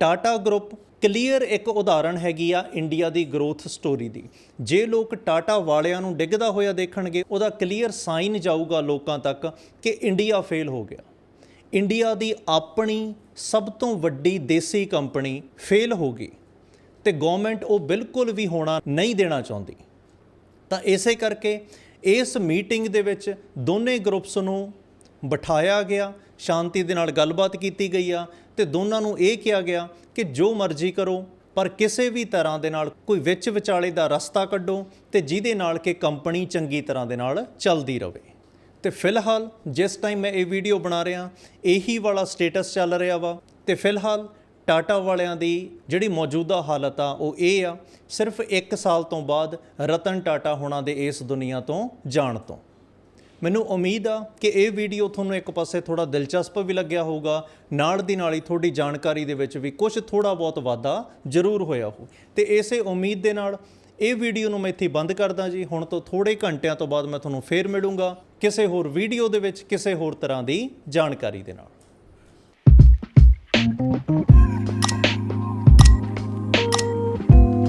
ਟਾਟਾ ਗਰੁੱਪ ਕਲੀਅਰ ਇੱਕ ਉਦਾਹਰਣ ਹੈਗੀ ਆ ਇੰਡੀਆ ਦੀ ਗਰੋਥ ਸਟੋਰੀ ਦੀ। ਜੇ ਲੋਕ ਟਾਟਾ ਵਾਲਿਆਂ ਨੂੰ ਡਿੱਗਦਾ ਹੋਇਆ ਦੇਖਣਗੇ, ਉਹਦਾ ਕਲੀਅਰ ਸਾਈਨ ਜਾਊਗਾ ਲੋਕਾਂ ਤੱਕ ਕਿ ਇੰਡੀਆ ਫੇਲ ਹੋ ਗਿਆ। ਇੰਡੀਆ ਦੀ ਆਪਣੀ ਸਭ ਤੋਂ ਵੱਡੀ ਦੇਸੀ ਕੰਪਨੀ ਫੇਲ ਹੋ ਗਈ ਤੇ ਗਵਰਨਮੈਂਟ ਉਹ ਬਿਲਕੁਲ ਵੀ ਹੋਣਾ ਨਹੀਂ ਦੇਣਾ ਚਾਹੁੰਦੀ। ਤਾਂ ਇਸੇ ਕਰਕੇ ਇਸ ਮੀਟਿੰਗ ਦੇ ਵਿੱਚ ਦੋਨੇ ਗਰੁੱਪਸ ਨੂੰ ਬਿਠਾਇਆ ਗਿਆ, ਸ਼ਾਂਤੀ ਦੇ ਨਾਲ ਗੱਲਬਾਤ ਕੀਤੀ ਗਈ ਆ ਤੇ ਦੋਨਾਂ ਨੂੰ ਇਹ ਕਿਹਾ ਗਿਆ ਕਿ ਜੋ ਮਰਜ਼ੀ ਕਰੋ, ਪਰ ਕਿਸੇ ਵੀ ਤਰ੍ਹਾਂ ਦੇ ਨਾਲ ਕੋਈ ਵਿੱਚ ਵਿਚਾਲੇ ਦਾ ਰਸਤਾ ਕੱਢੋ ਤੇ ਜਿਹਦੇ ਨਾਲ ਕਿ ਕੰਪਨੀ ਚੰਗੀ ਤਰ੍ਹਾਂ ਦੇ ਨਾਲ ਚੱਲਦੀ ਰਹੇ ਤੇ ਫਿਲਹਾਲ ਜਿਸ ਟਾਈਮ ਮੈਂ ਇਹ ਵੀਡੀਓ ਬਣਾ ਰਿਹਾ, ਇਹੀ ਵਾਲਾ ਸਟੇਟਸ ਚੱਲ ਰਿਹਾ ਵਾ। ਤੇ ਫਿਲਹਾਲ ਟਾਟਾ ਵਾਲਿਆਂ ਦੀ ਜਿਹੜੀ ਮੌਜੂਦਾ ਹਾਲਤ ਆ, ਉਹ ਇਹ ਆ, ਸਿਰਫ 1 ਸਾਲ ਤੋਂ ਬਾਅਦ ਰਤਨ ਟਾਟਾ ਹੋਣਾ ਦੇ ਇਸ ਦੁਨੀਆ ਤੋਂ ਜਾਣ ਤੋਂ। ਮੈਨੂੰ ਉਮੀਦ ਆ ਕਿ ਇਹ ਵੀਡੀਓ ਤੁਹਾਨੂੰ ਇੱਕ ਪਾਸੇ ਥੋੜਾ ਦਿਲਚਸਪ ਵੀ ਲੱਗਿਆ ਹੋਊਗਾ, ਨਾਲ ਦੀ ਨਾਲ ਹੀ ਤੁਹਾਡੀ ਜਾਣਕਾਰੀ ਦੇ ਵਿੱਚ ਵੀ ਕੁਝ ਥੋੜਾ ਬਹੁਤ ਵਾਧਾ ਜ਼ਰੂਰ ਹੋਇਆ ਹੋ ਤੇ ਇਸੇ ਉਮੀਦ ਦੇ ਨਾਲ ਇਹ ਵੀਡੀਓ ਨੂੰ ਮੈਂ ਇੱਥੇ ਬੰਦ ਕਰਦਾ ਜੀ। ਹੁਣ ਤੋਂ ਥੋੜੇ ਘੰਟਿਆਂ ਤੋਂ ਬਾਅਦ ਮੈਂ ਤੁਹਾਨੂੰ ਫੇਰ ਮਿਲੂੰਗਾ ਕਿਸੇ ਹੋਰ ਵੀਡੀਓ ਦੇ ਵਿੱਚ ਕਿਸੇ ਹੋਰ ਤਰ੍ਹਾਂ ਦੀ ਜਾਣਕਾਰੀ ਦੇ ਨਾਲ।